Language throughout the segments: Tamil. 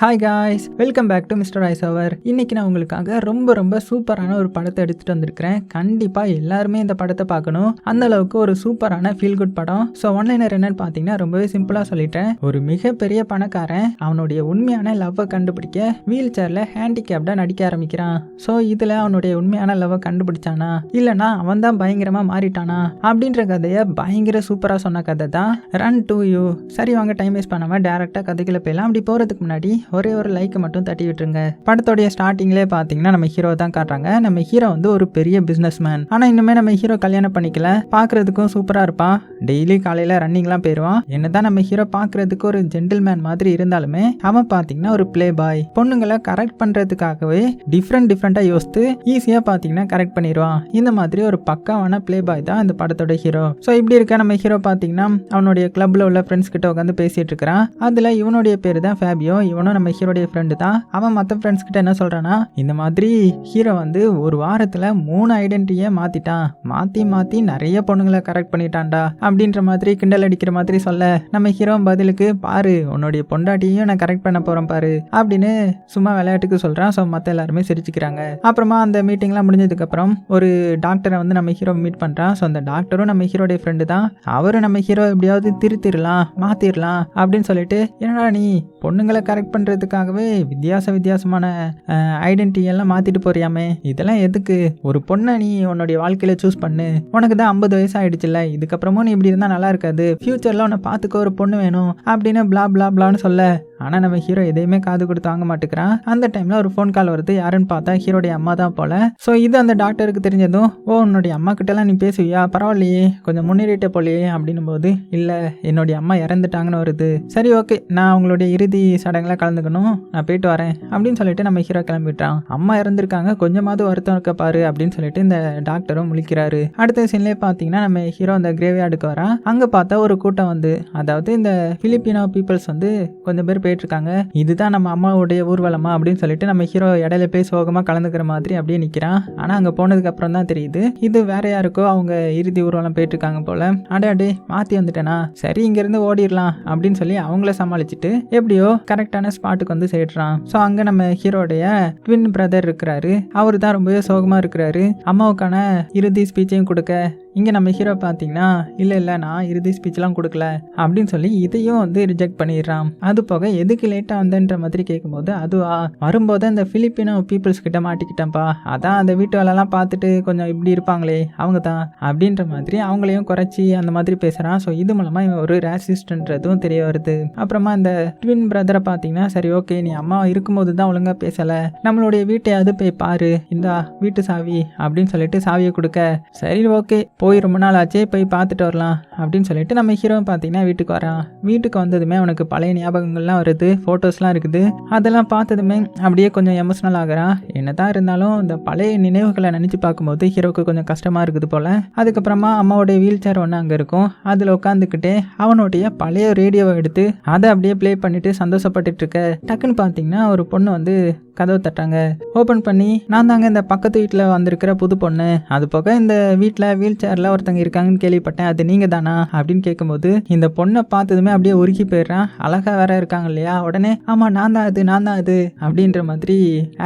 Hi guys welcome back to mister ice அவர் இன்னைக்கு நான் உங்களுக்காக ரொம்ப ரொம்ப சூப்பரான ஒரு படத்தை எடுத்துகிட்டு வந்திருக்கிறேன். கண்டிப்பாக எல்லாருமே இந்த படத்தை பார்க்கணும். அந்த அளவுக்கு ஒரு சூப்பரான ஃபீல் குட் படம். ஸோ ஒன்லைனர் என்னன்னு பார்த்தீங்கன்னா ரொம்பவே சிம்பிளாக சொல்லிட்டேன். ஒரு மிகப்பெரிய பணக்காரன் அவனுடைய உண்மையான லவ்வை கண்டுபிடிக்க வீல் சேரில் ஹேண்டிகேப்டாக நடிக்க ஆரம்பிக்கிறான். ஸோ இதில் அவனுடைய உண்மையான லவ்வை கண்டுபிடிச்சானா? இல்லைனா அவன் தான் பயங்கரமாக மாறிட்டானா? அப்படின்ற கதையை பயங்கர சூப்பராக சொன்ன கதை தான். ரன் டு யூ சரி வாங்க டைம் வேஸ்ட் பண்ணாமல் டேரெக்டாக கதைக்குள்ள போயிடலாம். அப்படி போகிறதுக்கு முன்னாடி ஒரே ஒரு லைக்கை மட்டும் தட்டி விட்டுருங்க. படத்தோடைய ஸ்டார்டிங்லேயே பார்த்தீங்கன்னா நம்ம ஹீரோ தான் காட்டுறாங்க. நம்ம ஹீரோ வந்து ஒரு பெரிய பிஸ்னஸ் மேன் ஆனால் இன்னுமே நம்ம ஹீரோ கல்யாணம் பண்ணிக்கல. பார்க்கறதுக்கும் சூப்பராக இருப்பான். டெய்லி காலையில் ரன்னிங்லாம் போயிடுவான் என்னதான் நம்ம ஹீரோ பார்க்கறதுக்கு ஒரு ஜென்டில் மேன் மாதிரி இருந்தாலுமே அவன் பார்த்தீங்கன்னா ஒரு பிளே பாய் பொண்ணுங்களை கரெக்ட் பண்ணுறதுக்காகவே டிஃப்ரெண்ட் டிஃப்ரெண்ட்டாக யோசித்து ஈஸியாக பார்த்தீங்கன்னா கரெக்ட் பண்ணிடுவான். இந்த மாதிரி ஒரு பக்காவான ப்ளே பாய் தான் இந்த படத்தோட ஹீரோ ஸோ இப்படி இருக்க நம்ம ஹீரோ பார்த்தீங்கன்னா அவனுடைய கிளப்ல உள்ள ஃப்ரெண்ட்ஸ் கிட்ட உட்காந்து பேசிட்டு இருக்கிறான். அதில் இவனுடைய பேர் தான் ஃபேபியோ இவனும் நம்ம ஹீரோடைய ஃப்ரெண்டு தான். அவன் மற்ற ஃப்ரெண்ட்ஸ் கிட்ட என்ன சொல்றானா இந்த மாதிரி ஹீரோ வந்து ஒரு வாரத்தில் மூணு ஐடென்டிட்டியை மாற்றிட்டான் மாற்றி மாற்றி நிறைய பொண்ணுங்களை கரெக்ட் பண்ணிட்டான்டா. அப்படின்ற மாதிரி கிண்டல் அடிக்கிற மாதிரி சொல்ல நம்ம ஹீரோ பதிலுக்கு பாரு உன்னுடைய பொண்டாட்டியும் நான் கரெக்ட் பண்ண போறேன் பாரு அப்படின்னு சும்மா விளையாட்டுக்கு சொல்கிறான் ஸோ மற்ற எல்லாருமே சிரிச்சுக்கிறாங்க. அப்புறமா அந்த மீட்டிங்லாம் முடிஞ்சதுக்கப்புறம் ஒரு டாக்டரை வந்து நம்ம ஹீரோ மீட் பண்ணுறான் ஸோ அந்த டாக்டரும் நம்ம ஹீரோடைய ஃப்ரெண்டு தான். அவரும் நம்ம ஹீரோ எப்படியாவது திருத்திடலாம் மாற்றிடலாம் அப்படின்னு சொல்லிட்டு என்னடா நீ பொண்ணுங்களை கரெக்ட் பண்ணுறதுக்காகவே வித்தியாச வித்தியாசமான ஐடென்டிட்டியெல்லாம் எல்லாம் போறியாமே. இதெல்லாம் எதுக்கு? ஒரு பொண்ணை நீ உன்னுடைய வாழ்க்கையில் சூஸ் பண்ணு. உனக்கு தான் ஐம்பது வயசு ஆயிடுச்சுல்ல. இதுக்கப்புறமும் நீ இப்படி இருந்தால் நல்லா இருக்காது. ஃப்யூச்சரில் உன்னை பார்த்துக்க ஒரு பொண்ணு வேணும். அப்படின்னு பிளா பிளா பிளான்னு சொல்ல. ஆனால் நம்ம ஹீரோ எதையுமே காது கொடுத்து வாங்க மாட்டேங்கிறான். அந்த டைமில் ஒரு ஃபோன் கால் வருது. யாருன்னு பார்த்தா ஹீரோடைய அம்மா தான் போல. ஸோ இது அந்த டாக்டருக்கு தெரிஞ்சதும் ஓ உன்னுடைய அம்மா கிட்டலாம் நீ பேசுவியா? பரவாயில்லையே. கொஞ்சம் முன்னேறிட்ட போலையே. அப்படின்னும் போது இல்லை என்னுடைய அம்மா இறந்துட்டாங்கன்னு வருது. சரி ஓகே நான் அவங்களுடைய இறுதி சடங்குலாம் கலந்துக்கணும். நான் போயிட்டு வரேன். அப்படின்னு சொல்லிட்டு நம்ம ஹீரோ கிளம்பிட்டான். அம்மா இறந்துருக்காங்க. கொஞ்சமாவது வருத்தம் இருக்க பாரு. அப்படின்னு சொல்லிட்டு இந்த டாக்டரும் முழிக்கிறாரு. அடுத்த சீன்லேயே பார்த்தீங்கன்னா நம்ம ஹீரோ அந்த கிரேவியார்டுக்கு வரான் அங்கே பார்த்தா ஒரு கூட்டம் வந்து அதாவது இந்த பிலிப்பினோ பீப்புள்ஸ் வந்து கொஞ்சம் பேர் போயிட்டுருக்காங்க. இதுதான் நம்ம அம்மாவுடைய ஊர்வலமா அப்படின்னு சொல்லிட்டு நம்ம ஹீரோ இடையில போய் சோகமாக கலந்துக்கிற மாதிரி அப்படியே நிற்கிறான் ஆனால் அங்கே போனதுக்கு அப்புறம் தான் தெரியுது. இது வேற யாருக்கோ அவங்க இறுதி ஊர்வலம் போயிட்டு இருக்காங்க போல. அடே அடே மாற்றி வந்துட்டேனா? சரி இங்கேருந்து ஓடிடலாம் அப்படின்னு சொல்லி அவங்கள சமாளிச்சுட்டு எப்படியோ கரெக்டான ஸ்பாட்டுக்கு வந்து சேர்றான். ஸோ அங்கே நம்ம ஹீரோடைய ட்வின் பிரதர் இருக்கிறாரு. அவர் தான் ரொம்பவே சோகமாக இருக்கிறாரு. அம்மாவுக்கான இறுதி ஸ்பீச்சையும் கொடுக்க இங்கே நம்ம ஹீரோ பார்த்தீங்கன்னா இல்லை இல்லை நான் இறுதி ஸ்பீச்லாம் கொடுக்கல அப்படின்னு சொல்லி இதையும் வந்து ரிஜெக்ட் பண்ணிடுறான். அது போக எதுக்கு லேட்டாக வந்தேன்ற மாதிரி கேட்கும்போது அதுவா வரும்போது அந்த ஃபிலிப்பினோ பீப்புள்ஸ் கிட்ட மாட்டிக்கிட்டேன்ப்பா. அதான் அந்த வீட்டு வேலைலாம் பார்த்துட்டு கொஞ்சம் இப்படி இருப்பாங்களே அவங்க தான் அப்படின்ற மாதிரி அவங்களையும் குறைச்சி அந்த மாதிரி பேசுகிறான் ஸோ இது மூலமாக இவன் ஒரு ரேசிஸ்டன்றதும் தெரிய வருது. அப்புறமா இந்த ட்வின் பிரதரை பார்த்தீங்கன்னா சரி ஓகே நீ அம்மா இருக்கும்போது தான் ஒழுங்காக பேசலை. நம்மளுடைய வீட்டையாவது போய் பாரு. இந்தா வீட்டு சாவி அப்படின்னு சொல்லிட்டு சாவியை கொடுக்க. சரி ஓகே போய் ரொம்ப நாள் ஆச்சே போய் பார்த்துட்டு வரலாம் அப்படின்னு சொல்லிட்டு நம்ம ஹீரோவை பார்த்தீங்கன்னா வீட்டுக்கு வரான். வீட்டுக்கு வந்ததுமே அவனுக்கு பழைய ஞாபகங்கள்லாம் வருது ஃபோட்டோஸ்லாம் இருக்குது. அதெல்லாம் பார்த்ததுமே அப்படியே கொஞ்சம் எமோஷனல் ஆகுறான். என்னதான் இருந்தாலும் இந்த பழைய நினைவுகளை நினச்சி பார்க்கும்போது ஹீரோவுக்கு கொஞ்சம் கஷ்டமாக இருக்குது போல். அதுக்கப்புறமா அம்மாவோடைய வீல் சேர் ஒன்று அங்கே இருக்கும். அதில் உட்காந்துக்கிட்டே அவனுடைய பழைய ரேடியோவை எடுத்து அதை அப்படியே ப்ளே பண்ணிட்டு சந்தோஷப்பட்டுட்டு இருக்க. டக்குன்னு பார்த்தீங்கன்னா ஒரு பொண்ணு வந்து கதவு தட்டாங்க. ஓப்பன் பண்ணி நான் தாங்க இந்த பக்கத்து வீட்டில் வந்திருக்கிற புது பொண்ணு. அது போக இந்த வீட்டில் வீல் சேரில் ஒருத்தங்க இருக்காங்கன்னு கேள்விப்பட்டேன். அது நீங்கள் தானா? அப்படின்னு கேட்கும்போது இந்த பொண்ணை பார்த்ததுமே அப்படியே உருகி போயிடுறான். அழகா வேற இருக்காங்க இல்லையா? உடனே ஆமாம் நான் தான் அது நான் தான் அது. அப்படின்ற மாதிரி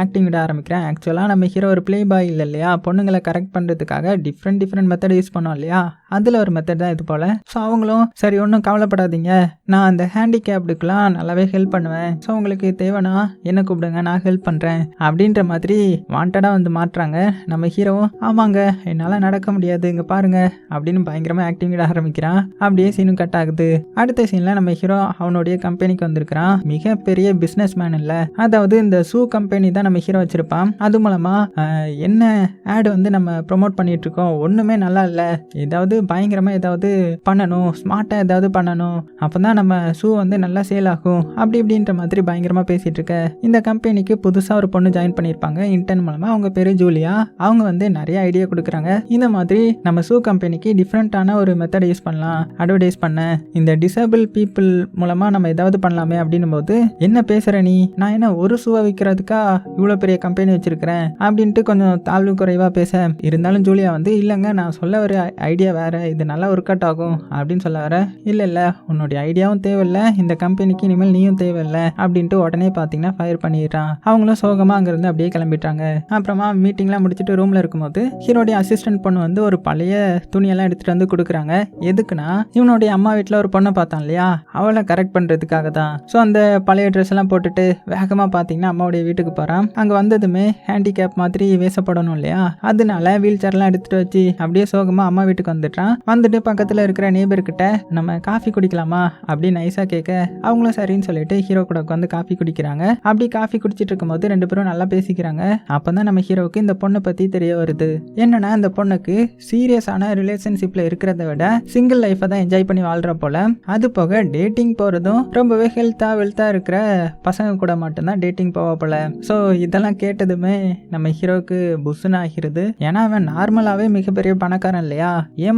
ஆக்டிங் விட ஆரம்பிக்கிறேன். ஆக்சுவலாக நம்ம ஹீரோ ஒரு ப்ளே பாய் இல்லை இல்லையா? பொண்ணுங்களை கரெக்ட் பண்ணுறதுக்காக டிஃப்ரெண்ட் டிஃப்ரெண்ட் மெத்தட் யூஸ் பண்ணோம் இல்லையா? அதில் ஒரு மெத்தட் தான் இது போல். ஸோ அவங்களும் சரி ஒன்றும் கவலைப்படாதீங்க. நான் அந்த ஹேண்டிகேப்டுக்கெலாம் நல்லாவே ஹெல்ப் பண்ணுவேன். ஸோ உங்களுக்கு தேவைன்னா என்ன கூப்பிடுங்க நான் ஹெல்ப் பண்ணுறேன் அப்படின்ற மாதிரி வாண்டடாக வந்து மாட்டுறாங்க நம்ம ஹீரோவும் ஆமாங்க என்னால் நடக்க முடியாது. இங்கே பாருங்க அப்படின்னு பயங்கரமாக ஆக்டிங் ஆரம்பிக்கிறான். அப்படியே சீனும் கட் ஆகுது. அடுத்த சீனில் நம்ம ஹீரோ அவனுடைய கம்பெனிக்கு வந்திருக்கிறான். மிகப்பெரிய பிஸ்னஸ் மேன் இல்லை. அதாவது இந்த ஷூ கம்பெனி தான் நம்ம ஹீரோ வச்சிருப்பான். அது மூலமாக என்ன ஆடு வந்து நம்ம ப்ரொமோட் பண்ணிட்டு இருக்கோம்? ஒன்றுமே நல்லா இல்லை. ஏதாவது பயங்கரமாக ஏதாவது பண்ணணும் ஸ்மார்ட்டாக ஏதாவது பண்ணணும். அப்போ தான் நம்ம ஷூ வந்து நல்லா சேல் ஆகும். அப்படி இப்படின்ற மாதிரி பயங்கரமாக பேசிகிட்டு இருக்க. இந்த கம்பெனிக்கு புதுசாக ஒரு பொண்ணு ஜாயின் பண்ணியிருப்பாங்க இன்டர்ன் மூலமாக அவங்க பேர் ஜூலியா. அவங்க வந்து நிறைய ஐடியா கொடுக்குறாங்க. இந்த மாதிரி நம்ம ஷூ கம்பெனிக்கு டிஃப்ரெண்ட்டான ஒரு மெத்தட் யூஸ் பண்ணலாம். அட்வர்டைஸ் பண்ண. இந்த டிசேபிள் பீப்புள் மூலமாக நம்ம ஏதாவது பண்ணலாமே அப்படின்னும் போது என்ன பேசுகிற நீ? நான் என்ன ஒரு ஷூவை விற்கிறதுக்கா இவ்வளோ பெரிய கம்பெனி வச்சிருக்கிறேன். அப்படின்ட்டு கொஞ்சம் தாழ்வு குறைவாக பேச. இருந்தாலும் ஜூலியா வந்து இல்லைங்க நான் சொல்ல ஒரு ஐடியா வேறு இது நல்லா ஒர்க் அவுட் ஆகும் அப்படின்னு சொல்ல வர இல்லை இல்லை உன்னுடைய ஐடியாவும் தேவையில்ல. இந்த கம்பெனிக்கு இனிமேல் நீயும் தேவையில்ல அப்படின்ட்டு உடனே பார்த்தீங்கன்னா ஃபயர் பண்ணிடுறான். அவங்களும் சோகமாக அங்கேருந்து அப்படியே கிளம்பிட்டாங்க. அப்புறமா மீட்டிங்லாம் முடிச்சுட்டு ரூமில் இருக்கும்போது ஹீரோடைய அசிஸ்டன்ட் பொண்ணு வந்து ஒரு பழைய துணியெல்லாம் எடுத்துகிட்டு வந்து கொடுக்குறாங்க. எதுக்குன்னா இவனுடைய அம்மா வீட்டில் ஒரு பொண்ணை பார்த்தான் இல்லையா? அவளை கரெக்ட் பண்ணுறதுக்காக தான். ஸோ அந்த பழைய ட்ரெஸ் எல்லாம் போட்டுட்டு வேகமாக பார்த்தீங்கன்னா அம்மாவுடைய வீட்டுக்கு போகிறான் அங்கே வந்ததுமே ஹேண்டிகேப் மாதிரி வேசப்படணும் இல்லையா? அதனால வீல் சேர்லாம் எடுத்துகிட்டு வச்சு அப்படியே சோகமாக அம்மா வீட்டுக்கு வந்துட்டான் வந்துட்டு பக்கத்தில் இருக்கிற நேபர்கிட்ட நம்ம காஃபி குடிக்கலாமா? அப்படின்னு நைஸாக கேட்க அவங்களும் சரின்னு சொல்லிட்டு ஹீரோ கூட உட்காந்து காஃபி குடிக்கிறாங்க. அப்படி காஃபி குடிச்சிட்டு இருக்கும்போது ரெண்டு பேரும் நல்லா பேசிக்கிறாங்க. அப்போ தான் நம்ம ஹீரோவுக்கு இந்த பொண்ணை பற்றி தெரிய வருது. என்னன்னா இந்த பொண்ணுக்கு சீரியஸான ரிலேஷன்ஷிப்பில் இருக்கிறத விட சிங்கிள் லைஃப்பை தான் என்ஜாய் பண்ணி வாழ்கிற போல. அது போக டேட்டிங் போகிறதும் ரொம்பவே ஹெல்த்தாக வெல்த்தாக இருக்கிற பசங்க கூட மட்டும்தான் டேட்டிங் போவா போல. ஸோ இதெல்லாம் கேட்டதுமே நம்ம ஹீரோவுக்கு புஷுன்னு ஆகிறது ஏன்னா அவன் நார்மலாகவே மிகப்பெரிய பணக்காரன் இல்லையா?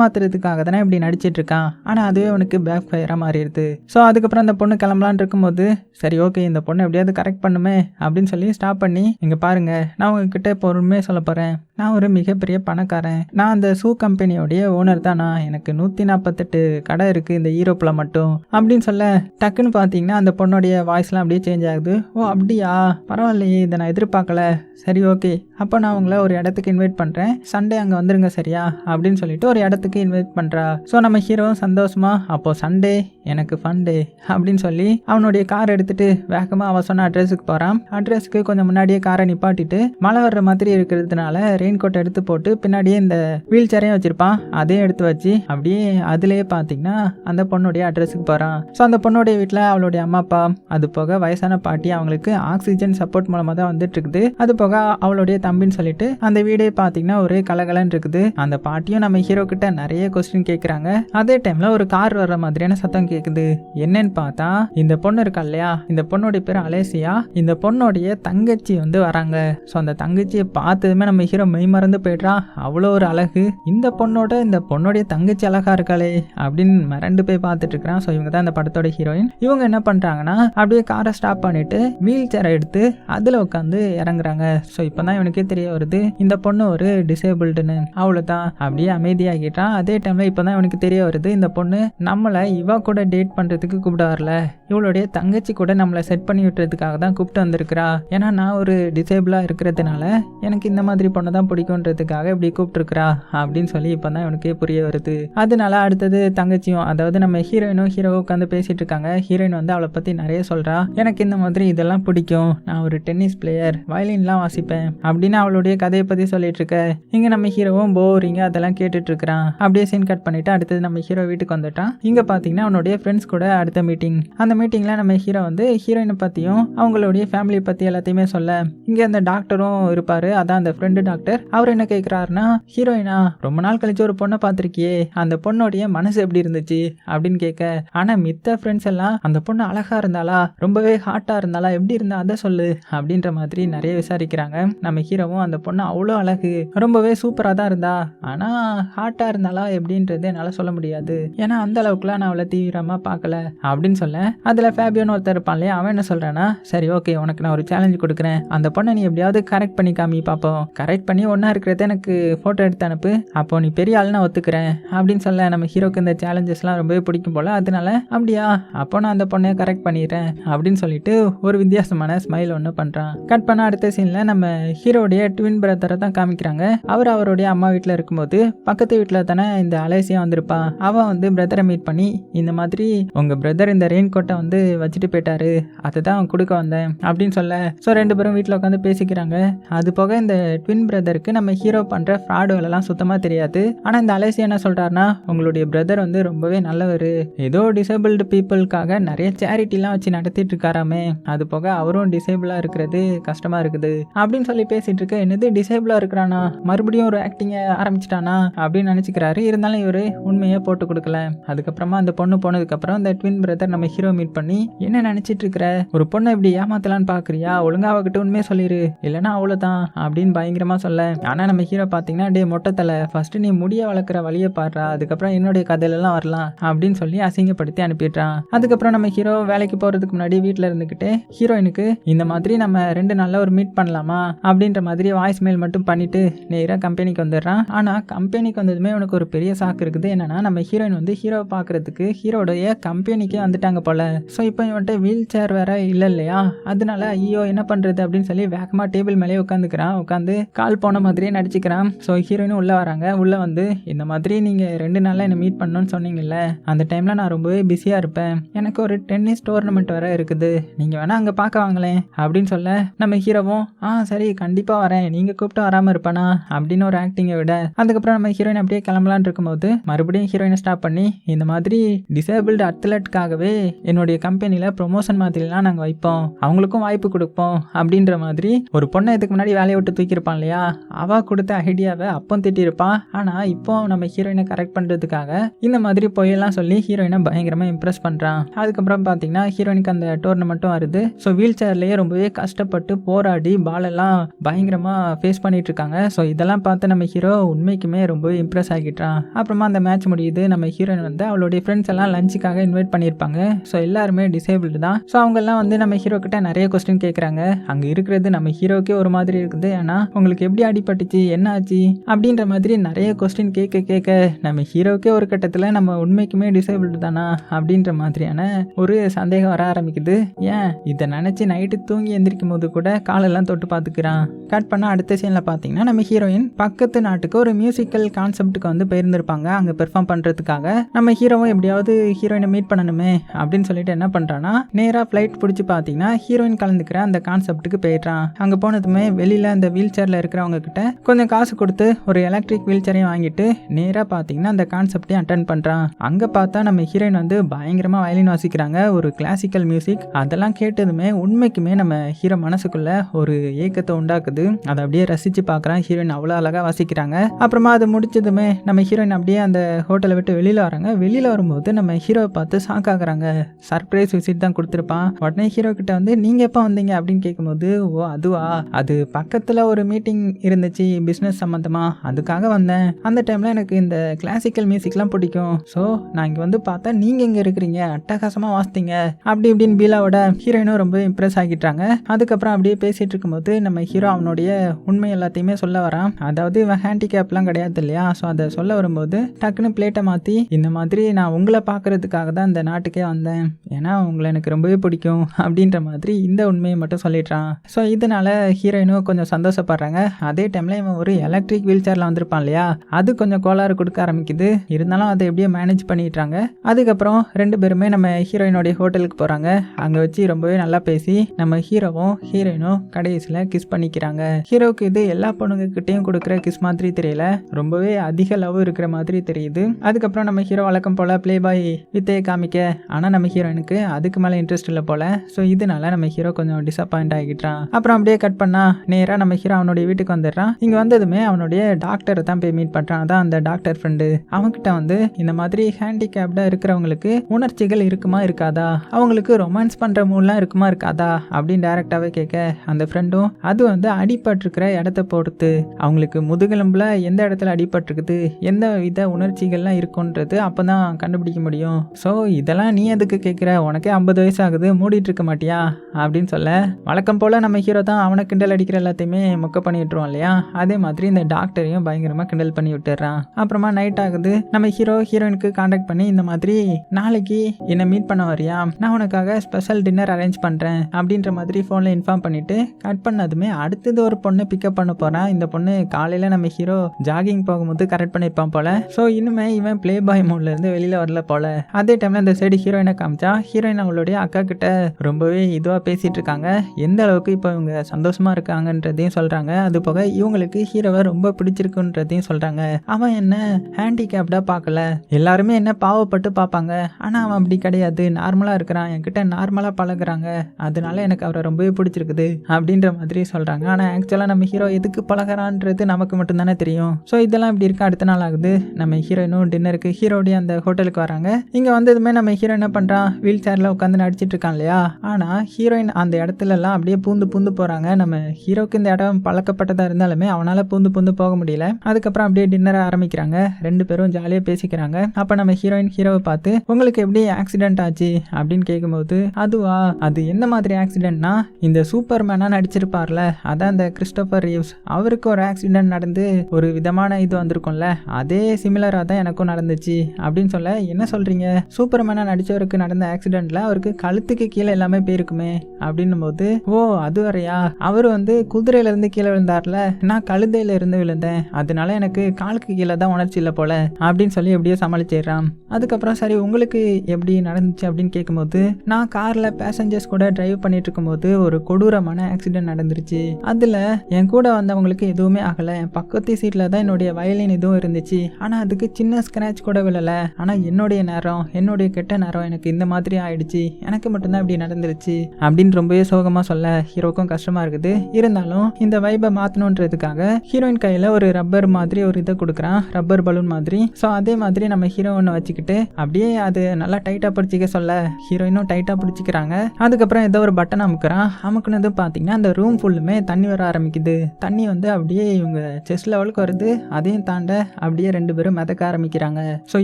ஏமாத்துறதுக்காக தானே இப்படி நடிச்சிட்டு இருக்கான் ஆனால் அதுவே அவனுக்கு பேக் ஃபயராக மாறிடுது. ஸோ அதுக்கப்புறம் அந்த பொண்ணு கிளம்பலான் இருக்கும்போது சரி ஓகே இந்த பொண்ணை எப்படியாவது கரெக்ட் பண்ணுமே அப்படின்னு சொல்லி ஸ்டாப் பண்ணி இங்கே பாருங்க நான் உங்ககிட்ட பொறுமையாக சொல்ல போகிறேன் நான் ஒரு மிகப்பெரிய பணக்காரன். நான் அந்த ஷூ கம்பெனியோடைய ஓனர் தானா. எனக்கு நூற்றி நாற்பத்தெட்டு கடை இருக்குது இந்த ஈரோப்பில் மட்டும். அப்படின்னு சொல்ல டக்குன்னு பார்த்தீங்கன்னா அந்த பொண்ணுடைய வாய்ஸ்லாம் அப்படியே சேஞ்ச் ஆகுது. ஓ அப்படியா? பரவாயில்லையே இதை நான் எதிர்பார்க்கல. சரி ஓகே அப்போ நான் உங்களை ஒரு இடத்துக்கு இன்வைட் பண்ணுறேன் சண்டே அங்கே வந்துருங்க சரியா? அப்படின்னு சொல்லிட்டு ஒரு இடத்துக்கு இன்வைட் பண்ணுறா ஸோ நம்ம ஹீரோவும் சந்தோஷமா அப்போ சண்டே எனக்கு ஃபண்டே அப்படின்னு சொல்லி அவனுடைய கார் எடுத்துட்டு வேகமாக அவன் சொன்ன அட்ரஸுக்கு போகிறான் அட்ரஸுக்கு கொஞ்சம் முன்னாடியே காரை நிப்பாட்டிட்டு மழை வர்ற மாதிரி இருக்கிறதுனால ரெயின் கோட் எடுத்து போட்டு பின்னாடியே இந்த வீல் சேரையும் வச்சிருப்பான். அதையும் எடுத்து வச்சு அப்படியே அதுலேயே பார்த்தீங்கன்னா அந்த பொண்ணுடைய அட்ரஸுக்கு போகிறான் ஸோ அந்த பொண்ணுடைய வீட்டில் அவளுடைய அம்மா அப்பா அது போக வயசான பாட்டி அவங்களுக்கு ஆக்சிஜன் சப்போர்ட் மூலமாக தான் வந்துட்டு இருக்குது அது போக அவளுடைய தம்பின்னு சொல்லிட்டு அந்த வீடே பார்த்தீங்கன்னா ஒரே கலகலன்னு இருக்குது. அந்த பாட்டியும் நம்ம ஹீரோ கிட்ட நிறைய கொஸ்டின் கேட்குறாங்க அதே டைமில் ஒரு கார் வர்ற மாதிரியான சத்தம் கேட்குது என்னன்னு பார்த்தா இந்த பொண்ணு இருக்கா இல்லையா? இந்த பொண்ணுடைய பேர் அலேசியா. இந்த பொண்ணுடைய தங்கச்சி வந்து வராங்க. ஸோ அந்த தங்கச்சியை பார்த்ததுமே நம்ம ஹீரோ மெய் மறந்து போயிடுறா. அவ்வளோ ஒரு அழகு. இந்த பொண்ணோட இந்த பொண்ணுடைய தங்கச்சி அழகா இருக்காளே அப்படின்னு மிரண்டு போய் பார்த்துட்டு இருக்கிறான். ஸோ இவங்க தான் இந்த படத்தோட ஹீரோயின் இவங்க என்ன பண்ணுறாங்கன்னா அப்படியே காரை ஸ்டாப் பண்ணிட்டு வீல் சேரை எடுத்து அதில் உட்காந்து இறங்குறாங்க. ஸோ இப்போ தான் இவனுக்கே தெரிய வருது இந்த பொண்ணு ஒரு டிசேபிள்டுன்னு அவ்வளோதான் அப்படியே அமைதியாகிட்டான் அதே டைமில் இப்போ தான் இவனுக்கு தெரிய வருது இந்த பொண்ணு நம்மளை இவா கூட டேட் பண்ணுறதுக்கு கூப்பிட வரல இவளுடைய தங்கச்சி கூட நம்மளை செட் பண்ணி விட்டுறதுக்காக தான் கூப்பிட்டு வந்திருக்கிறா. ஏன்னா நான் ஒரு டிசேபிளாக இருக்கிறதுனால எனக்கு இந்த மாதிரி பொண்ணை தான் பிடிக்குன்றதுக்காக இப்படி கூப்பிட்டுருக்குறா அப்படின்னு சொல்லி இப்போ தான் இவனுக்கே புரிய வருது. அதனால அடுத்தது தங்கச்சியும் அதாவது நம்ம ஹீரோயினும் ஹீரோவும் உட்காந்து பேசிகிட்டு இருக்காங்க. ஹீரோயின் வந்து அவளை பற்றி நிறைய சொல்கிறா எனக்கு இந்த மாதிரி இதெல்லாம் பிடிக்கும். நான் ஒரு டென்னிஸ் பிளேயர் வயலின்லாம் வாசிப்பேன் அப்படின்னு அவளுடைய கதையை பற்றி சொல்லிட்டு இருக்க. இங்கே நம்ம ஹீரோவும் போரிங்க அதெல்லாம் கேட்டுட்டு இருக்கிறான். அப்படியே சீன் கட் பண்ணிவிட்டு அடுத்தது நம்ம ஹீரோ வீட்டுக்கு வந்துட்டான். இங்கே பார்த்தீங்கன்னா அவனுடைய ஃப்ரெண்ட்ஸ் கூட அடுத்த மீட்டிங் அந்த மீட்டிங்கில் நம்ம ஹீரோ வந்து ஹீரோயினை பற்றியும் அவங்களுடைய ஃபேமிலியை பற்றி எல்லாத்தையுமே சொல்ல இங்கே அந்த டாக்டரும் இருப்பார். அதான் அந்த ஃப்ரெண்டு டாக்டர் அவர் என்ன கேட்குறாருன்னா ஹீரோயினா ரொம்ப நாள் கழிச்சு ஒரு பொண்ணை பார்த்துருக்கியே. அந்த பொண்ணுடைய மனசு எப்படி இருந்துச்சு? அப்படின்னு கேட்க ஆனால் மித்த ஃப்ரெண்ட்ஸ் எல்லாம் அந்த பொண்ணு அழகாக இருந்தாலா ரொம்பவே ஹாட்டாக இருந்தாலா எப்படி இருந்தா? அதை சொல்லு. அப்படின்ற மாதிரி நிறைய விசாரிக்கிறாங்க. நம்ம ஹீரோவும் அந்த பொண்ணு அவ்வளோ அழகு. ரொம்பவே சூப்பராக தான் இருந்தா. ஆனால் ஹாட்டாக இருந்தாளா எப்படின்றது என்னால் சொல்ல முடியாது. ஏன்னா அந்த அளவுக்குலாம் நான் அவளை தீவிரமாக பார்க்கல. அப்படின்னு சொல்ல அதில் ஃபேபியோன்னு ஒருத்தர் இருப்பான் இல்லையா அவன் என்ன சொல்கிறான்னா சரி ஓகே உனக்கு நான் ஒரு சேலஞ்ச் கொடுக்குறேன். அந்த பொண்ணை நீ எப்படியாவது கரெக்ட் பண்ணி காமி பார்ப்போம் கரெக்ட் பண்ணி ஒன்றா இருக்கிறத எனக்கு ஃபோட்டோ எடுத்து அனுப்பு. அப்போ நீ பெரிய ஆள் நான் ஒத்துக்கிறேன். அப்படின்னு சொல்ல நம்ம ஹீரோக்கு இந்த சேலஞ்சஸ்லாம் ரொம்பவே பிடிக்கும் போல. அதனால அப்படியா அப்போ நான் அந்த பொண்ணை கரெக்ட் பண்ணிடுறேன். அப்படின்னு சொல்லிட்டு ஒரு வித்தியாசமான ஸ்மைல் ஒன்று பண்ணுறான் கட் பண்ண அடுத்த சீனில் நம்ம ஹீரோடைய ட்வின் பிரதரை தான் காமிக்கிறாங்க. அவர் அவருடைய அம்மா வீட்டில் இருக்கும்போது பக்கத்து வீட்டில் தானே இந்த அலேசியா வந்திருப்பா? அவன் வந்து பிரதரை மீட் பண்ணி இந்த மாதிரி உங்கள் பிரதர் இந்த ரெயின் கோட்டை வந்து வச்சுட்டு போயிட்டாரு. அதை தான் அவன் கொடுக்க வந்தேன் அப்படின்னு சொல்ல. ஸோ ரெண்டு பேரும் வீட்டில் உட்காந்து பேசிக்கிறாங்க. அது போக இந்த ட்வின் பிரதருக்கு நம்ம ஹீரோ பண்ணுற ஃப்ராடுகளெல்லாம் சுத்தமாக தெரியாது. ஆனால் இந்த அலேசியா என்ன சொல்கிறாருன்னா உங்களுடைய பிரதர் வந்து ரொம்பவே நல்லவர். ஏதோ டிசேபிள்டு பீப்புளுக்காக நிறைய சேரிட்டிலாம் வச்சு நடத்திட்டு இருக்காராமே. அது போக அவரும் டிசேபிளாக இருக்கிறது கஷ்டமாக இருக்குது. அப்படின்னு சொல்லி பேசிகிட்டு இருக்க என்னது டிசேபிளாக இருக்கிறானா? மறுபடியும் ஒரு ஆக்டிங்கை ஆரம்பிச்சிட்டானா? அப்படின்னு நினச்சிக்கிறாரு. இருந்தாலும் இவர் உண்மையை போட்டு கொடுக்கல. அதுக்கப்புறமா அந்த பொண்ணு போனதுக்கப்புறம் அந்த ட்வின் பிரதர் நம்ம ஹீரோ மீட் பண்ணி என்ன நினச்சிட்டு இருக்கிற? ஒரு பொண்ணை இப்படி ஏமாத்தலான்னு பார்க்குறியா ஒழுங்கா அவகிட்ட உண்மையை சொல்லிடு இல்லைன்னா அவ்வளோதான் அப்படின்னு பயங்கரமாக சொல்ல. ஆனால் நம்ம ஹீரோ பார்த்தீங்கன்னா டே மொட்டத்தலை ஃபர்ஸ்ட் நீ முடிய வளர்க்குற வழியை பாடுறா அதுக்கப்புறம் என்னுடைய கதையிலலாம் வரலாம் அப்படின்னு சொல்லி அசிங்கப்படுத்தி அனுப்பிடுறான். அதுக்கப்புறம் நம்ம ஹீரோ வேலைக்கு போகிறதுக்கு முன்னாடி வீட்டில் இருந்துக்கிட்டு ஹீரோயினுக்கு இந்த மாதிரி நம்ம ரெண்டு நாளில் ஒரு மீட் பண்ணலாமா? அப்படின்ற அப்படின்ற மாதிரி வாய்ஸ் மெயில் மட்டும் பண்ணிட்டு நேராக கம்பெனிக்கு வந்துடுறான். ஆனால் கம்பெனிக்கு வந்ததுமே உனக்கு ஒரு பெரிய சாக்கு இருக்குது. என்னன்னா நம்ம ஹீரோயின் வந்து ஹீரோவை பார்க்கறதுக்கு ஹீரோடைய கம்பெனிக்கே வந்துட்டாங்க போல. ஸோ இப்போ இவன்ட்ட வீல் சேர் வேற இல்லை இல்லையா? அதனால ஐயோ என்ன பண்ணுறது அப்படின்னு சொல்லி வேகமாக டேபிள் மேலேயே உட்காந்துக்கிறான். உட்காந்து கால் போன மாதிரியே நடிச்சுக்கிறான். ஸோ ஹீரோயினும் உள்ளே வராங்க. உள்ளே வந்து இந்த மாதிரி நீங்கள் ரெண்டு நாளில் என்னை மீட் பண்ணணும்னு சொன்னீங்கல்ல? அந்த டைமில் நான் ரொம்பவே பிஸியாக இருப்பேன். எனக்கு ஒரு டென்னிஸ் டோர்னமெண்ட் வேற இருக்குது. நீங்கள் வேணால் அங்கே பார்க்க வாங்களேன். அப்படின்னு சொல்ல நம்ம ஹீரோவும் ஆ சரி கண்டிப்பாக வரேன். நீங்கள் கூப்பிட்டு வராமல் இருப்பானா? அப்படின்னு ஒரு ஆக்டிங்கை விட அதுக்கப்புறம் நம்ம ஹீரோயின் அப்படியே கிளம்பலான் இருக்கும்போது மறுபடியும் ஹீரோயினை ஸ்டாப் பண்ணி இந்த மாதிரி டிசேபிள்டு அத்லட்காகவே என்னுடைய கம்பெனியில் ப்ரொமோஷன் மாதிரிலாம் நாங்கள் வைப்போம் அவங்களுக்கும் வாய்ப்பு கொடுப்போம் அப்படின்ற மாதிரி ஒரு பொண்ணை இதுக்கு முன்னாடி வேலையை விட்டு தூக்கியிருப்பான் இல்லையா? அவ கொடுத்த ஐடியாவை அப்போ திட்டியிருப்பான் ஆனால் இப்போ நம்ம ஹீரோயினை கரெக்ட் பண்ணுறதுக்காக இந்த மாதிரி பொய்யெல்லாம் சொல்லி ஹீரோயினை பயங்கரமாக இம்ப்ரெஸ் பண்ணுறான் அதுக்கப்புறம் பார்த்தீங்கன்னா ஹீரோயினுக்கு அந்த டோர்னமெண்ட்டும் வருது. ஸோ வீல் சேர்லேயே ரொம்பவே கஷ்டப்பட்டு போராடி பாலெல்லாம் பயங்கரமாக ஃபேஸ் பண்ணிட்டு இருக்காங்க. ஸோ இதெல்லாம் பார்த்து நம்ம ஹீரோ உண்மைக்குமே ரொம்பவே இம்ப்ரெஸ் ஆகிட்டு ஆகிட்டான் அப்புறமா அந்த மேட்ச் முடியுது நம்ம ஹீரோயின் வந்து அவளுடைய ஃப்ரெண்ட்ஸ் எல்லாம் லஞ்சுக்காக இன்வைட் பண்ணியிருப்பாங்க. ஸோ எல்லாருமே டிசேபிள்டு தான். ஸோ அவங்கெல்லாம் வந்து நம்ம ஹீரோ கிட்ட நிறைய கொஸ்டின் கேட்குறாங்க அங்கே இருக்கிறது நம்ம ஹீரோக்கே ஒரு மாதிரி இருக்குது. ஏன்னா உங்களுக்கு எப்படி அடிபட்டுச்சு என்ன ஆச்சு அப்படின்ற மாதிரி நிறைய கொஸ்டின் கேட்க கேட்க நம்ம ஹீரோக்கே ஒரு கட்டத்தில் நம்ம உண்மைக்குமே டிசேபிள்டு தானா அப்படின்ற மாதிரியான ஒரு சந்தேகம் வர ஆரம்பிக்குது. ஏன்? இதை நினச்சி நைட்டு தூங்கி எந்திரிக்கும் போது கூட காலெல்லாம் தொட்டு பார்த்துக்கிறான். கட் பண்ண அடுத்த சீனில் பார்த்தீங்கன்னா நம்ம ஹீரோயின் பக்கத்து நாட்டுக்கு ஒரு மியூசிக்கல் கான்செப்ட்டுக்கு வந்து போயிருந்திருப்பாங்க. அங்கே பெர்ஃபார்ம் பண்ணுறதுக்காக நம்ம ஹீரோவும் எப்படியாவது ஹீரோயினை மீட் பண்ணணுமே அப்படின்னு சொல்லிட்டு என்ன பண்ணுறான்னா நேராக ஃப்ளைட் பிடிச்சி பார்த்தீங்கன்னா ஹீரோயின் கலந்துக்கிற அந்த கான்செப்ட்டுக்கு போயிடுறான். அங்கே போனதுமே வெளியில் அந்த வீல் சேரில் இருக்கிறவங்க கிட்ட கொஞ்சம் காசு கொடுத்து ஒரு எலக்ட்ரிக் வீல் சேரையும் வாங்கிட்டு நேராக பார்த்தீங்கன்னா அந்த கான்செப்டையும் அட்டன் பண்ணுறான் அங்கே பார்த்தா நம்ம ஹீரோயின் வந்து பயங்கரமாக வயலின் வாசிக்கிறாங்க. ஒரு கிளாசிக்கல் மியூசிக் அதெல்லாம் கேட்டதுமே உண்மைக்குமே நம்ம ஹீரோ மனசுக்குள்ள ஒரு ஏக்கத்தை உண்டாக்குது. அதை அப்படியே ரசித்து பார்க்குறான் ஹீரோயின் அவ்வளோ அழகாக வாசிக்கிறாங்க. அப்புறமா அது முடிச்சதுமே நம்ம ஹீரோயின் அப்படியே அந்த ஹோட்டலை விட்டு வெளியில் வராங்க. வெளியில் வரும்போது நம்ம ஹீரோவை பார்த்து ஷாக் ஆகுறாங்க. சர்ப்ரைஸ் விசிட் தான் கொடுத்துருப்பான். உடனே ஹீரோ கிட்ட வந்து நீங்கள் எப்போ வந்தீங்க? அப்படின்னு கேட்கும்போது ஓ அதுவா? அது பக்கத்தில் ஒரு மீட்டிங் இருந்துச்சு பிஸ்னஸ் சம்மந்தமாக அதுக்காக வந்தேன். அந்த டைமில் எனக்கு இந்த கிளாசிக்கல் மியூசிக்லாம் பிடிக்கும். ஸோ நான் இங்கே வந்து பார்த்தா நீங்கள் இங்கே இருக்கிறீங்க. அட்டகாசமாக வாசித்தீங்க. அப்படி இப்படின்னு பீலாவோட ஹீரோயினும் ரொம்ப இம்ப்ரெஸ் ஆகிட்டாங்க. அதுக்கப்புறம் அப்படியே பேசிகிட்டு இருக்கும்போது நம்ம ஹீரோ அவனுடைய உண்மை எல்லாத்தையுமே சொல்ல வரான். அதாவது இவன் ஹேண்டிகேப்லாம் கிடையாது இல்லையா? ஸோ அதை சொல்ல வரும்போது டக்குன்னு பிளேட்டை மாற்றி இந்த மாதிரி நான் உங்களை பார்க்கறதுக்காக தான் இந்த நாட்டுக்கே வந்தேன். ஏன்னா உங்களை எனக்கு ரொம்பவே பிடிக்கும். அப்படின்ற மாதிரி இந்த உண்மையை மட்டும் சொல்லிடுறான். ஸோ இதனால ஹீரோயினும் கொஞ்சம் சந்தோஷப்படுறாங்க. அதே டைமில் இவன் ஒரு எலக்ட்ரிக் வீல் சேரில் வந்திருப்பான் இல்லையா? அது கொஞ்சம் கோளாறு கொடுக்க ஆரம்பிக்குது. இருந்தாலும் அதை எப்படியோ மேனேஜ் பண்ணிடுறாங்க. அதுக்கப்புறம் ரெண்டு பேருமே நம்ம ஹீரோயினோடைய ஹோட்டலுக்கு போகிறாங்க அங்கே வச்சு ரொம்பவே நல்லா பேசி நம்ம ஹீரோவும் ஹீரோயினும் கடைசியில் கிஸ் பண்ணிக்கிறாங்க. ஹீரோவுக்கு இது எல்லா பொண்ணுங்ககிட்டையும் கொடுக்குற கிஸ் மாதிரி தெரியல. ரொம்பவே அதிக லவ் இருக்கிற மாதிரி தெரியுது. அதுக்கப்புறம் நம்ம ஹீரோ வழக்கம் போல் ப்ளே பாய் வித்தையை காமிக்க. ஆனால் நம்ம ஹீரோயினுக்கு அதுக்கு மேலே இன்ட்ரெஸ்ட் இல்லை போல. ஸோ இதனால நம்ம ஹீரோ கொஞ்சம் டிசப்பாயிண்ட் ஆகிட்டான். அப்புறம் அப்படியே கட் பண்ணா நேராக நம்ம ஹீரோ அவனுடைய வீட்டுக்கு வந்துடுறான். இங்கே வந்ததுமே அவனுடைய டாக்டரை தான் போய் மீட் பண்ணுறான் அதான் அந்த டாக்டர் ஃப்ரெண்டு அவன்கிட்ட வந்து இந்த மாதிரி ஹேண்டிகேப்டாக இருக்கிறவங்களுக்கு உணர்ச்சிகள் இருக்குமா இருக்காதா? அவங்களுக்கு ரொமான்ஸ் பண்ணுற மூலாம் இருக்குமா இருக்காதா? அப்படின்னு டேரெக்டாகவே கேட்க அந்த ஃப்ரெண்டும் அது வந்து அடிபட்டிருக்கிற இடத்த பொறுத்து. அவங்களுக்கு முதுகெலும்பில் எந்த இடத்துல அடிபட்டிருக்குது? எந்த வித உணர்ச்சிகள்லாம் இருக்குன்றது அப்போ தான் கண்டுபிடிக்க முடியும். ஸோ இதெல்லாம் நீ எதுக்கு கேட்குற உனக்கே ஐம்பது வயசு ஆகுது மூடிட்டு இருக்க மாட்டியா? அப்படின்னு சொல்ல வழக்கம் போல் நம்ம ஹீரோ தான் அவனை கிண்டல் அடிக்கிற எல்லாத்தையுமே மொக்க பண்ணி விட்டுருவான் இல்லையா? அதே மாதிரி இந்த டாக்டரையும் பயங்கரமாக கிண்டல் பண்ணி விட்டுறான் அப்புறமா நைட் ஆகுது. நம்ம ஹீரோ ஹீரோயினுக்கு காண்டாக்ட் பண்ணி இந்த மாதிரி நாளைக்கு என்னை மீட் பண்ண வரியா? நான் உனக்காக ஸ்பெஷல் டின்னர் அரேஞ்ச் பண்ணுறேன் அப்படின்ற மாதிரி ஃபோனில் இன்ஃபார்ம் பண்ணிவிட்டு கட் பண்ணதுமே அடுத்தது ஒரு பொண்ணு பிக்கப் பண்ண போகிறான் இந்த பொண்ணு காலையில் நம்ம ஹீரோ ஜாகிங் போகும்போது கரெக்ட் நினைப்பான் போல. ஸோ இன்னுமே இவன் ப்ளே பாய் இருந்து வெளியில் வரல போல. அதே டைமில் இந்த சைடு ஹீரோயினை காமிச்சா ஹீரோயின் அவளுடைய அக்கா கிட்ட ரொம்பவே இதுவாக பேசிட்டு இருக்காங்க. எந்த அளவுக்கு இப்போ இவங்க சந்தோஷமாக இருக்காங்கன்றதையும் சொல்கிறாங்க அது போக இவங்களுக்கு ஹீரோவை ரொம்ப பிடிச்சிருக்குன்றதையும் சொல்கிறாங்க அவன் என்ன ஹேண்டிகேப்டா பார்க்கல. எல்லாருமே என்ன பாவப்பட்டு பார்ப்பாங்க. ஆனால் அவன் அப்படி கிடையாது. நார்மலாக இருக்கிறான். என்கிட்ட நார்மலாக பழகுறாங்க. அதனால எனக்கு அவரை ரொம்பவே பிடிச்சிருக்குது அப்படின்ற மாதிரி சொல்கிறாங்க ஆனால் ஆக்சுவலாக நம்ம ஹீரோ எதுக்கு பழகுறான்றது நமக்கு மட்டும்தானே தெரியும். ஸோ இதெல்லாம் இப்படி இருக்கா? அடுத்த நாள் ஆகுது நம்ம ஹீரோயினும் டின்னருக்கு ஹீரோடைய அந்த ஹோட்டலுக்கு வராங்க. இங்கே வந்ததுமே நம்ம ஹீரோ என்ன பண்ணுறான் வீல் சேரில் உட்காந்து நடிச்சிட்டு இருக்கான் இல்லையா? ஆனால் ஹீரோயின் அந்த இடத்துலலாம் அப்படியே பூந்து பூந்து போகிறாங்க நம்ம ஹீரோக்கு இந்த இடம் பழக்கப்பட்டதாக இருந்தாலுமே அவனால் பூந்து பூந்து போக முடியல. அதுக்கப்புறம் அப்படியே டின்னரை ஆரம்பிக்கிறாங்க. ரெண்டு பேரும் ஜாலியாக பேசிக்கிறாங்க. அப்போ நம்ம ஹீரோயின் ஹீரோவை பார்த்து உங்களுக்கு எப்படி ஆக்சிடென்ட் ஆச்சு? அப்படின்னு கேட்கும்போது அதுவா? அது எந்த மாதிரி ஆக்சிடென்ட்னா இந்த சூப்பர் மேனாக நடிச்சிருப்பார்ல. அதான் அந்த கிறிஸ்டோபர் ரீவ்ஸ் அவருக்கு ஒரு ஆக்சிடென்ட் நடந்து ஒரு விதமான இது வந்திருக்கும்ல. அதே சிமிலராக தான் எனக்கும் நடந்துச்சு. அப்படின்னு சொல்ல என்ன சொல்கிறீங்க சூப்பர்மேனாக நடித்தவருக்கு நடந்த ஆக்சிடெண்ட்டில் அவருக்கு கழுத்துக்கு கீழே எல்லாமே போயிருக்குமே. அப்படின்னும் போது ஓ அது வரையா அவர் வந்து குதிரையிலேருந்து கீழே விழுந்தார்ல. நான் கழுதையில இருந்து விழுந்தேன். அதனால எனக்கு காலுக்கு கீழே தான் உணர்ச்சி இல்லை போல. அப்படின்னு சொல்லி எப்படியோ சமாளிச்சிடுறான். அதுக்கப்புறம் சரி உங்களுக்கு எப்படி நடந்துச்சு? அப்படின்னு கேட்கும்போது நான் காரில் பேசஞ்சர்ஸ் கூட டிரைவ் பண்ணிட்டு இருக்கும்போது ஒரு கொடூரமான ஆக்சிடென்ட் நடந்துருச்சு. அதில் என் கூட வந்தவங்களுக்கு எதுவுமே ஆகலை. என் பக்கத்து சீட்டில் தான் என்னுடைய வயலின் இதுவும் இருந்துச்சு. ஆனால் அதுக்கு சின்ன ஸ்க்ராட்ச் கூட விழலை. ஆனால் என்னுடைய நேரம் என்னுடைய கெட்ட நேரம் எனக்கு இந்த மாதிரி ஆயிடுச்சு. எனக்கு மட்டும்தான் இப்படி நடந்துருச்சு. அப்படின்னு ரொம்பவே சோகமாக சொல்ல ஹீரோக்கும் கஷ்டமாக இருக்குது. இருந்தாலும் இந்த வைபை மாற்றணுன்றதுக்காக ஹீரோயின் கையில் ஒரு ரப்பர் மாதிரி ஒரு இதை கொடுக்குறான். ரப்பர் பலூன் மாதிரி. ஸோ அதே மாதிரி நம்ம ஹீரோயினை வச்சுக்கிட்டு அப்படியே அது நல்லா டைட்டாக பிடிச்சிக்க சொல்ல ஹீரோயினும் டைட்டாக பிடிச்சிக்கிறாங்க. அதுக்கப்புறம் ஏதோ ஒரு பட்டன் அமுக்குறான். அமுக்குனது பார்த்தீங்கன்னா அந்த ரூம் ஃபுல்லுமே தண்ணி வர ஆரம்பிக்குது. தண்ணி வந்து அப்படியே இவங்க செஸ் லெவலுக்கு வருது. அதையும் தாண்ட அப்படியே ரெண்டு பேரும் மிதக்க ஆரம்பிக்கிறாங்க. ஸோ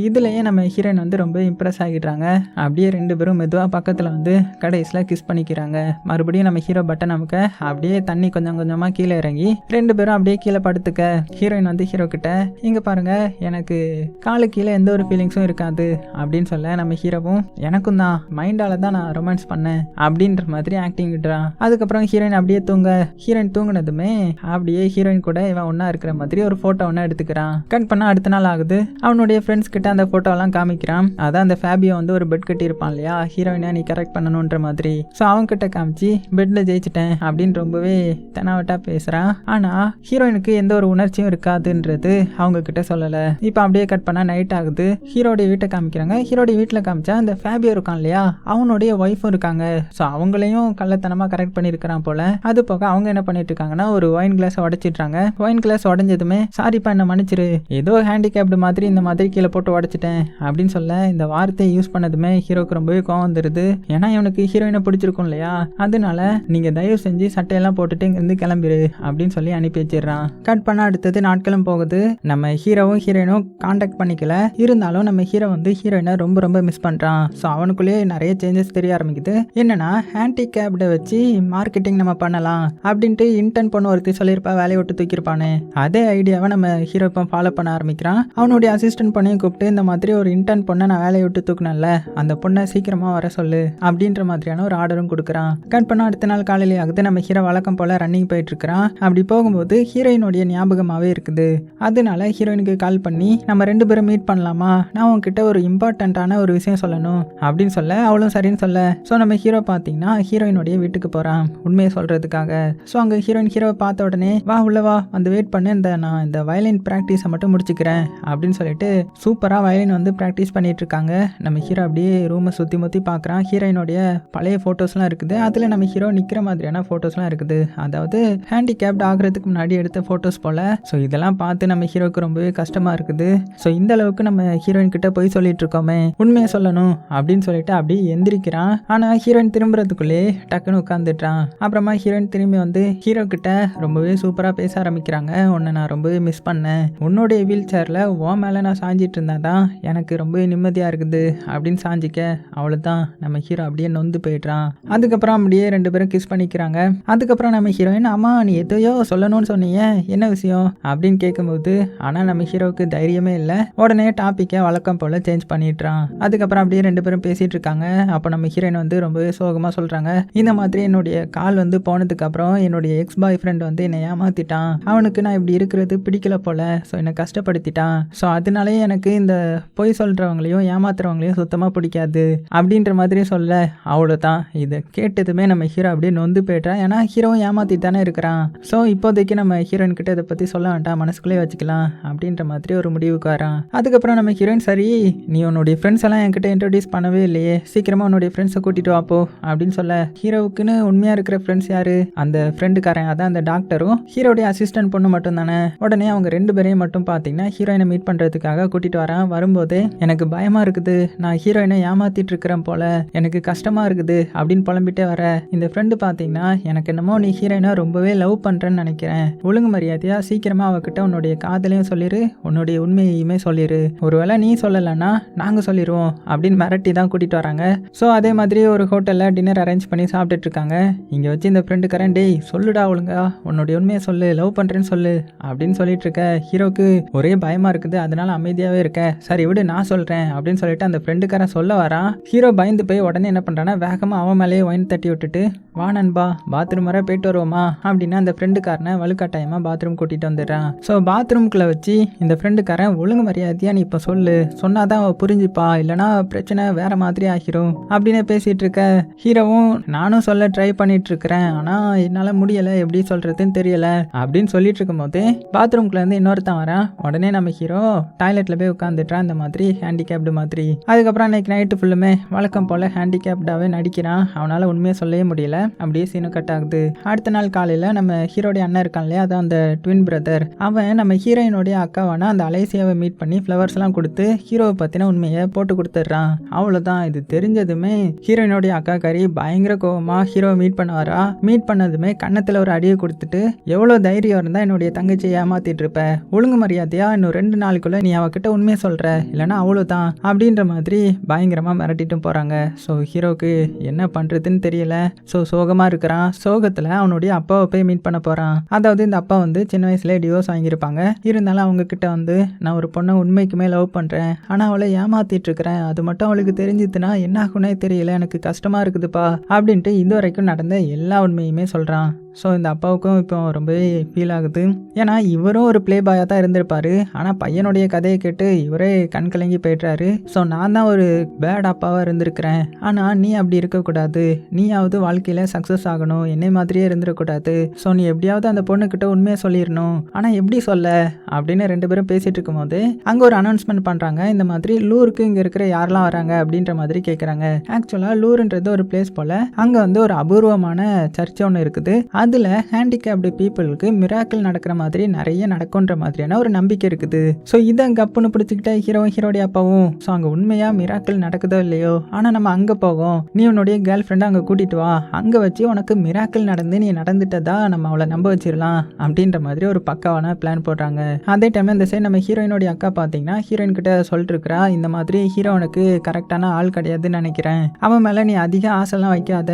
இதுலயே நம்ம ஹீரோயின் வந்து ரொம்ப இம்ப்ரெஸ் ஆகிடுறாங்க. அப்படியே ரெண்டு பேரும் மெதுவாக பக்கத்தில் வந்து கடைசியில் கிஸ் பண்ணிக்கிறாங்க. மறுபடியும் நம்ம ஹீரோ பட்டன் நமக்கு அப்படியே தண்ணி கொஞ்சம் கொஞ்சமாக கீழே இறங்கி ரெண்டு பேரும் அப்படியே கீழே படுத்துக்க. ஹீரோயின் வந்து ஹீரோ கிட்ட இங்கே பாருங்க எனக்கு காலு கீழே எந்த ஒரு ஃபீலிங்ஸும் இருக்காது அப்படின்னு சொல்ல நம்ம ஹீரோவும் எனக்கும் தான் மைண்டால தான் நான் ரொமான்ஸ் பண்ணேன் அப்படின்ற மாதிரி ஆக்டிங் விடுறான் அதுக்கப்புறம் ஹீரோயின் அப்படியே தூங்க. ஹீரோயின் தூங்கினதுமே அப்படியே ஹீரோயின் கூட இவன் ஒன்றா இருக்கிற மாதிரி ஒரு ஃபோட்டோ ஒன்று எடுத்துக்கிறான். கட் பண்ணால் அடுத்த நாள் ஆகுது. அவனுடைய ஃப்ரெண்ட்ஸ் கிட்ட அந்த ஃபோட்டோலாம் காமிக்கிறான். அதான் அந்த ஃபேபியோ வந்து ஒரு பெட் கட்டியிருப்பான் இல்லையா? ஹீரோயினா நீ கரெக்ட் பண்ணணுன்ற மாதிரி. ஸோ அவன் கிட்ட காமிச்சு பெட்டில் ஜெயிச்சிட்டேன் அப்படின்னு ரொம்பவே தெனாவட்டா பேசுகிறான் ஆனால் ஹீரோயினுக்கு எந்த ஒரு உணர்ச்சியும் இருக்காதுன்றது அவங்க கிட்ட சொல்லலை. இப்போ அப்படியே கட் பண்ணால் நைட் ஆகுது. ஹீரோடைய வீட்டை காமிக்கிறாங்க. ஹீரோடைய வீட்டில் காமிச்சா அந்த ஃபேபியோ இருக்கான் இல்லையா? அவனுடைய ஒய்ஃபும் இருக்காங்க. ஸோ அவங்களையும் கள்ளத்தனமாக கரெக்ட் பண்ணியிருக்கிறான் போல. அது போக அவங்க என்ன பண்ணிட்டு இருக்காங்கன்னா ஒரு ஒயின் கிளாஸ் உடைச்சிட்றாங்க. ஒயின் கிளாஸ் உடஞ்சதுமே சாரிப்பா என்ன மன்னிச்சிரு. ஏதோ ஹேண்டிகேப்டு மாதிரி இந்த மாதிரி கீழே போட்டு உடச்சிட்டேன் அப்படின்னு சொல்ல இந்த வார்த்தையை யூஸ் பண்ணதுமே ஹீரோக்கு ரொம்பவே கோவம் வந்துடுது ஏன்னா இவனுக்கு ஹீரோயினை பிடிச்சிருக்கும் இல்லையா? அதனால நீங்க தயவு செஞ்சு சட்டையெல்லாம் போட்டுட்டு இங்கிருந்து கிளம்பிரு அப்படின்னு சொல்லி அனுப்பி வச்சிடுறான். கட் பண்ண அடுத்தது நாட்களும் போகுது. நம்ம ஹீரோவும் ஹீரோயினும் காண்டாக்ட் பண்ணிக்கல. இருந்தாலும் நம்ம ஹீரோ வந்து ஹீரோயினை ரொம்ப ரொம்ப மிஸ் பண்றான். ஸோ அவனுக்குள்ளேயே நிறைய சேஞ்சஸ் தெரிய ஆரம்பிக்குது. என்னன்னா ஹேண்டிகேப்டை வச்சு மார்க்கெட்டிங் நம்ம பண்ணலாம் அப்படின்ட்டு இன்டர்ன் பண்ண ஒருத்தி சொல்லியிருப்பா வேலையை விட்டு தூக்கியிருப்பானே அதே ஐடியாவை நம்ம ஹீரோ இப்போ ஃபாலோ பண்ண ஆரம்பிக்கிறான். அவனுடைய அசிஸ்டன்ட் பொண்ணையும் கூப்பிட்டு இந்த மாதிரி ஒரு இன்டர்ன் பொண்ணை நான் வேலையை விட்டு தூக்கினேன்ல அந்த பொண்ணை சீக்கிரமா வர சொல்லு அப்படின்ற மாதிரியான ஒரு ஆர்டரும் கொடுக்குறான். கட் பண்ண அடுத்த நாள் காலையிலே ஆகுது நம்ம ஹீரோ வழக்கம் போல ரன்னிங் போயிட்டு இருக்கிறான் அப்படி போகும்போது ஹீரோயினுடைய ஞாபகமாகவே இருக்குது. அதனால ஹீரோயினுக்கு கால் பண்ணி நம்ம ரெண்டு பேரும் மீட் பண்ணலாமா? நான் உன்கிட்ட ஒரு இம்பார்ட்டண்ட்டான ஒரு விஷயம் சொல்லணும் அப்படின்னு சொல்ல அவளும் சரின்னு சொல்ல. ஸோ நம்ம ஹீரோ பார்த்தீங்கன்னா ஹீரோயினுடைய வீட்டுக்கு போகிறான் உண்மையை சொல்கிறதுக்காக ஸோ அங்கே ஹீரோயின் ஹீரோவை பார்த்த உடனே வா உள்ள வா வந்து வெயிட் பண்ணு இந்த நான் இந்த வயலின் ப்ராக்டிஸை மட்டும் முடிச்சுக்கிறேன் அப்படின்னு சொல்லிட்டு சூப்பராக வயலின் வந்து ப்ராக்டிஸ் பண்ணிட்டு இருக்காங்க நம்ம ஹீரோ அப்படியே ரூமை சுற்றி முற்றி பார்க்குறான் ஹீரோயினுடைய பழைய ஃபோட்டோஸ்லாம் இருக்குது. அதில் நம்ம ஹீரோ நிற்கிற மாதிரியான ஃபோட்டோஸ்லாம் இருக்குது. அதாவது ஹேண்டிகேப்ட் ஆகிறதுக்கு முன்னாடி எடுத்த ஃபோட்டோஸ் போல். ஸோ இதெல்லாம் பார்த்து நம்ம ஹீரோக்கு ரொம்பவே கஷ்டமாக இருக்குது. ஸோ இந்த அளவுக்கு நம்ம ஹீரோயின் கிட்ட போய் சொல்லிட்டு இருக்கோமே உண்மையை சொல்லணும் அப்படின்னு சொல்லிட்டு அப்படியே எந்திரிக்கிறான். ஆனால் ஹீரோயின் திரும்புறதுக்குள்ளே டக்குன்னு உட்காந்துட்டான் அப்புறமா ஹீரோயின் திரும்பி வந்து ஹீரோ கிட்ட ரொம்பவே சூப்பராக பேச ஆரம்பிக்கிறாங்க. உன்னை நான் ரொம்பவே மிஸ் பண்ணேன். உன்னுடைய வீல் சேரில் ஓ மேலே நான் சாஞ்சிட்டு இருந்தா தான் எனக்கு ரொம்ப நிம்மதியாக இருக்குது. அப்படின்னு சாஞ்சிக்க அவ்வளோதான் நம்ம ஹீரோ அப்படியே நொந்து போயிடுறான். அதுக்கப்புறம் அப்படியே ரெண்டு பேரும் கிஸ் பண்ணிக்கிறாங்க. அதுக்கப்புறம் நம்ம ஹீரோயின் அம்மா நீ எதையோ சொல்லணும்னு சொன்னீங்க. என்ன விஷயம்? அப்படின்னு கேட்கும்போது ஆனால் நம்ம ஹீரோவுக்கு தைரியமே இல்லை. உடனே டாப்பிக்கை வழக்கம் போல் சேஞ்ச் பண்ணிடுறான். அதுக்கப்புறம் அப்படியே ரெண்டு பேரும் பேசிகிட்டு இருக்காங்க. அப்போ நம்ம ஹீரோயின் வந்து ரொம்பவே சோகமாக சொல்கிறாங்க இந்த மாதிரி என்னுடைய கால் வந்து போனதுக்கப்புறம் என்னுடைய எக்ஸ் பாய் ஃப்ரெண்ட் வந்து என்னை ஏமாத்திட்டான். அவனுக்கு நான் இப்படி இருக்கிறது பிடிக்கல போல. ஸோ என்னை கஷ்டப்படுத்திட்டான். ஸோ அதனாலே எனக்கு இந்த பொய் சொல்கிறவங்களையும் ஏமாத்துறவங்களையும் சுத்தமாக பிடிக்காது அப்படின்ற மாதிரி சொல்ல அவ்வளோதான் இதை கேட்டதுமே நம்ம ஹீரோ அப்படியே நொந்து போய்ட்றான். ஏன்னா ஹீரோவும் ஏமாத்திட்டு தானே இருக்கிறான். ஸோ இப்போதைக்கு நம்ம ஹீரோயின் கிட்ட இதை பற்றி சொல்ல வேண்டாம். மனசுக்குள்ளே வச்சுக்கலாம் அப்படின்ற மாதிரி ஒரு முடிவுக்கு வரான். அதுக்கப்புறம் நம்ம ஹீரோயின் சரி நீ உன்னுடைய ஃப்ரெண்ட்ஸ் எல்லாம் என்கிட்ட இன்ட்ரடியூஸ் பண்ணவே இல்லையே. சீக்கிரமாக உன்னுடைய ஃப்ரெண்ட்ஸை கூட்டிட்டு வாப்போ அப்படின்னு சொல்ல ஹீரோவுக்குன்னு உண்மையாக இருக்கிற ஃப்ரெண்ட்ஸ் யாரு? அந்த ஃப்ரெண்டுக்காரன் அதான் அந்த டாக்டரும் ஹீரோடைய அசிஸ்டன்ட் பொண்ணு மட்டும் தானே உடனே அவங்க ரெண்டு பேரையும் மட்டும் பார்த்து பார்த்தீங்கன்னா ஹீரோயினை மீட் பண்ணுறதுக்காக கூட்டிகிட்டு வரான். வரும்போதே எனக்கு பயமாக இருக்குது. நான் ஹீரோயினை ஏமாத்திட்டு இருக்கிறேன் போல. எனக்கு கஷ்டமாக இருக்குது. அப்படின்னு புலம்பிட்டே வர இந்த ஃப்ரெண்டு பார்த்தீங்கன்னா எனக்கு என்னமோ நீ ஹீரோயினை ரொம்பவே லவ் பண்ணுறேன்னு நினைக்கிறேன். ஒழுங்கு மரியாதையாக சீக்கிரமாக அவகிட்ட உன்னுடைய காதலையும் சொல்லிடு உன்னுடைய உண்மையையுமே சொல்லிடு ஒருவேளை நீ சொல்லலைன்னா நாங்கள் சொல்லிடுவோம் அப்படின்னு மிரட்டி தான் கூட்டிகிட்டு வராங்க. ஸோ அதே மாதிரி ஒரு ஹோட்டலில் டின்னர் அரேஞ்ச் பண்ணி சாப்பிட்டுட்டு இருக்காங்க. இங்கே வச்சு இந்த ஃப்ரெண்டுக்காரன் டேய் சொல்லுடா ஒழுங்கா. உன்னுடைய உண்மையை சொல்லு. லவ் பண்ணுறேன்னு சொல்லு. அப்படின்னு சொல்லிட்டு இருக்க ஹீரோக்கு ஒரே பயமாக இருக்குது. அதனால அமைதியாகவே இருக்க. சரி விடு நான் சொல்கிறேன் அப்படின்னு சொல்லிட்டு அந்த ஃப்ரெண்டுக்காரன் சொல்ல வரான் ஹீரோ பயந்து போய் உடனே என்ன பண்ணுறான்னா வேகமாக அவன் மேலேயே ஒயின் தட்டி விட்டுட்டு வா நண்பா பாத்ரூம் வர போயிட்டு வருவோமா? அப்படின்னு அந்த ஃப்ரெண்டுக்காரனை வலுக்கட்டாயமாக பாத்ரூம் கூட்டிகிட்டு வந்துடுறான் ஸோ பாத்ரூம்குள்ளே வச்சு இந்த ஃப்ரெண்டுக்காரன் ஒழுங்கு மரியாதையாக நீ இப்போ சொல்லு. சொன்னாதான் அவள் புரிஞ்சுப்பா. இல்லைனா பிரச்சனை வேற மாதிரி ஆகிரும் அப்படின்னு பேசிகிட்டு இருக்க ஹீரோவும் நானும் சொல்ல ட்ரை பண்ணிட்டு இருக்கிறேன். ஆனால் என்னால் முடியலை. எப்படி சொல்கிறதுன்னு தெரியல அப்படின்னு சொல்லிட்டு இருக்கும்போது பாத்ரூம்குள்ளேருந்து இன்னொருத்தன் வரான் உடனே நம்ம ஹீரோ டாய்லெட்டில் போய் உட்காந்துட்டான் இந்த மாதிரி ஹேண்டிகேப்டு மாதிரி. அதுக்கப்புறம் அன்னைக்கு நைட்டு ஃபுல்லுமே வழக்கம் போல் ஹேண்டிகேப்டாகவே நடிக்கிறான். அவனால் உண்மையை சொல்லவே முடியல. அப்படியே சீனு கட் ஆகுது. அடுத்த நாள் காலையில் நம்ம ஹீரோடைய அண்ணன் இருக்கான் இல்லையா? அதான் அந்த ட்வின் பிரதர் அவன் நம்ம ஹீரோயினுடைய அக்காவானா அந்த அலைசியாவை மீட் பண்ணி ஃப்ளவர்ஸ்லாம் கொடுத்து ஹீரோவை பற்றின உண்மையை போட்டு கொடுத்துட்றான். அவ்வளோதான் இது தெரிஞ்சதுமே ஹீரோயினுடைய அக்கா கறி பயங்கர கோபமாக ஹீரோவை மீட் பண்ண வரா மீட் பண்ணதுமே கன்னத்தில் ஒரு அடியை கொடுத்துட்டு எவ்வளோ தைரியம் இருந்தால் என்னுடைய தங்கச்சியை ஏமாத்திட்டு இருப்ப? ஒழுங்கு பார்த்தியா? இன்னும் ரெண்டு நாளைக்குள்ளே நீ அவகிட்ட உண்மையை சொல்கிற இல்லைன்னா அவ்வளோதான் அப்படின்ற மாதிரி பயங்கரமாக மிரட்டிட்டும் போகிறாங்க ஸோ ஹீரோக்கு என்ன பண்ணுறதுன்னு தெரியல. ஸோ சோகமாக இருக்கிறான். சோகத்தில் அவனுடைய அப்பாவை போய் மீட் பண்ண போகிறான் அதாவது இந்த அப்பா வந்து சின்ன வயசுல டிவோர்ஸ் வாங்கியிருப்பாங்க. இருந்தாலும் அவங்க கிட்ட வந்து நான் ஒரு பொண்ணை உண்மைக்குமே லவ் பண்ணுறேன் ஆனால் அவளை ஏமாத்திட்டு இருக்கிறேன். அது மட்டும் அவளுக்கு தெரிஞ்சுதுன்னா என்ன ஆகுனே தெரியல. எனக்கு கஷ்டமாக இருக்குதுப்பா. அப்படின்ட்டு இது வரைக்கும் நடந்த எல்லா உண்மையுமே சொல்கிறான் ஸோ இந்த அப்பாவுக்கும் இப்போ ரொம்பவே ஃபீல் ஆகுது. ஏன்னா இவரும் ஒரு ப்ளே பாயாக தான் இருந்திருப்பாரு. ஆனால் பையனுடைய கதையை கேட்டு இவரே கண் கலங்கி போயிட்டாரு ஸோ நான் தான் ஒரு பேட் அப்பாவாக இருந்திருக்கிறேன். ஆனால் நீ அப்படி இருக்கக்கூடாது. நீயாவது வாழ்க்கையில் சக்ஸஸ் ஆகணும். என்னை மாதிரியே இருந்துடக்கூடாது ஸோ நீ எப்படியாவது அந்த பொண்ணுக்கிட்ட உண்மையை சொல்லிடணும். ஆனால் எப்படி சொல்ல? அப்படின்னு ரெண்டு பேரும் பேசிகிட்டு இருக்கும்போது அங்கே ஒரு அனௌன்ஸ்மெண்ட் பண்ணுறாங்க இந்த மாதிரி லூருக்கு இங்கே இருக்கிற யாரெல்லாம் வராங்க அப்படின்ற மாதிரி கேட்குறாங்க ஆக்சுவலாக லூருன்றது ஒரு பிளேஸ் போல் அங்கே வந்து ஒரு அபூர்வமான சர்ச் ஒன்று இருக்குது. அதில் ஹேண்டிகேப்டு பீப்புளுக்கு மிராக்கிள் நடக்கிற மாதிரி நிறைய நடக்குன்ற மாதிரியான ஒரு நம்பிக்கை இருக்குது. ஸோ இதை கப்புன்னு பிடிச்சிக்கிட்ட ஹீரோ ஹீரோடைய அப்பாவும். ஸோ அங்கே உண்மையாக மிராக்கிள் நடக்குதோ இல்லையோ? ஆனால் நம்ம அங்கே போவோம். நீ உன்னுடைய கேர்ள் ஃப்ரெண்டை அங்கே கூட்டிட்டு வா. அங்கே வச்சு உனக்கு மிராக்கிள் நடந்து நீ நடந்துட்டதா நம்ம அவளை நம்ப வச்சிடலாம் அப்படின்ற மாதிரி ஒரு பக்காவான பிளான் போடுறாங்க. அதே டைம் இந்த சைடு நம்ம ஹீரோயினுடைய அக்கா பார்த்தீங்கன்னா ஹீரோயின் கிட்ட சொல்லிட்டுருக்கிறா இந்த மாதிரி ஹீரோனுக்கு கரெக்டான ஆள் கிடையாதுன்னு நினைக்கிறேன். அவன் மேலே நீ அதிக ஆசைலாம் வைக்காத.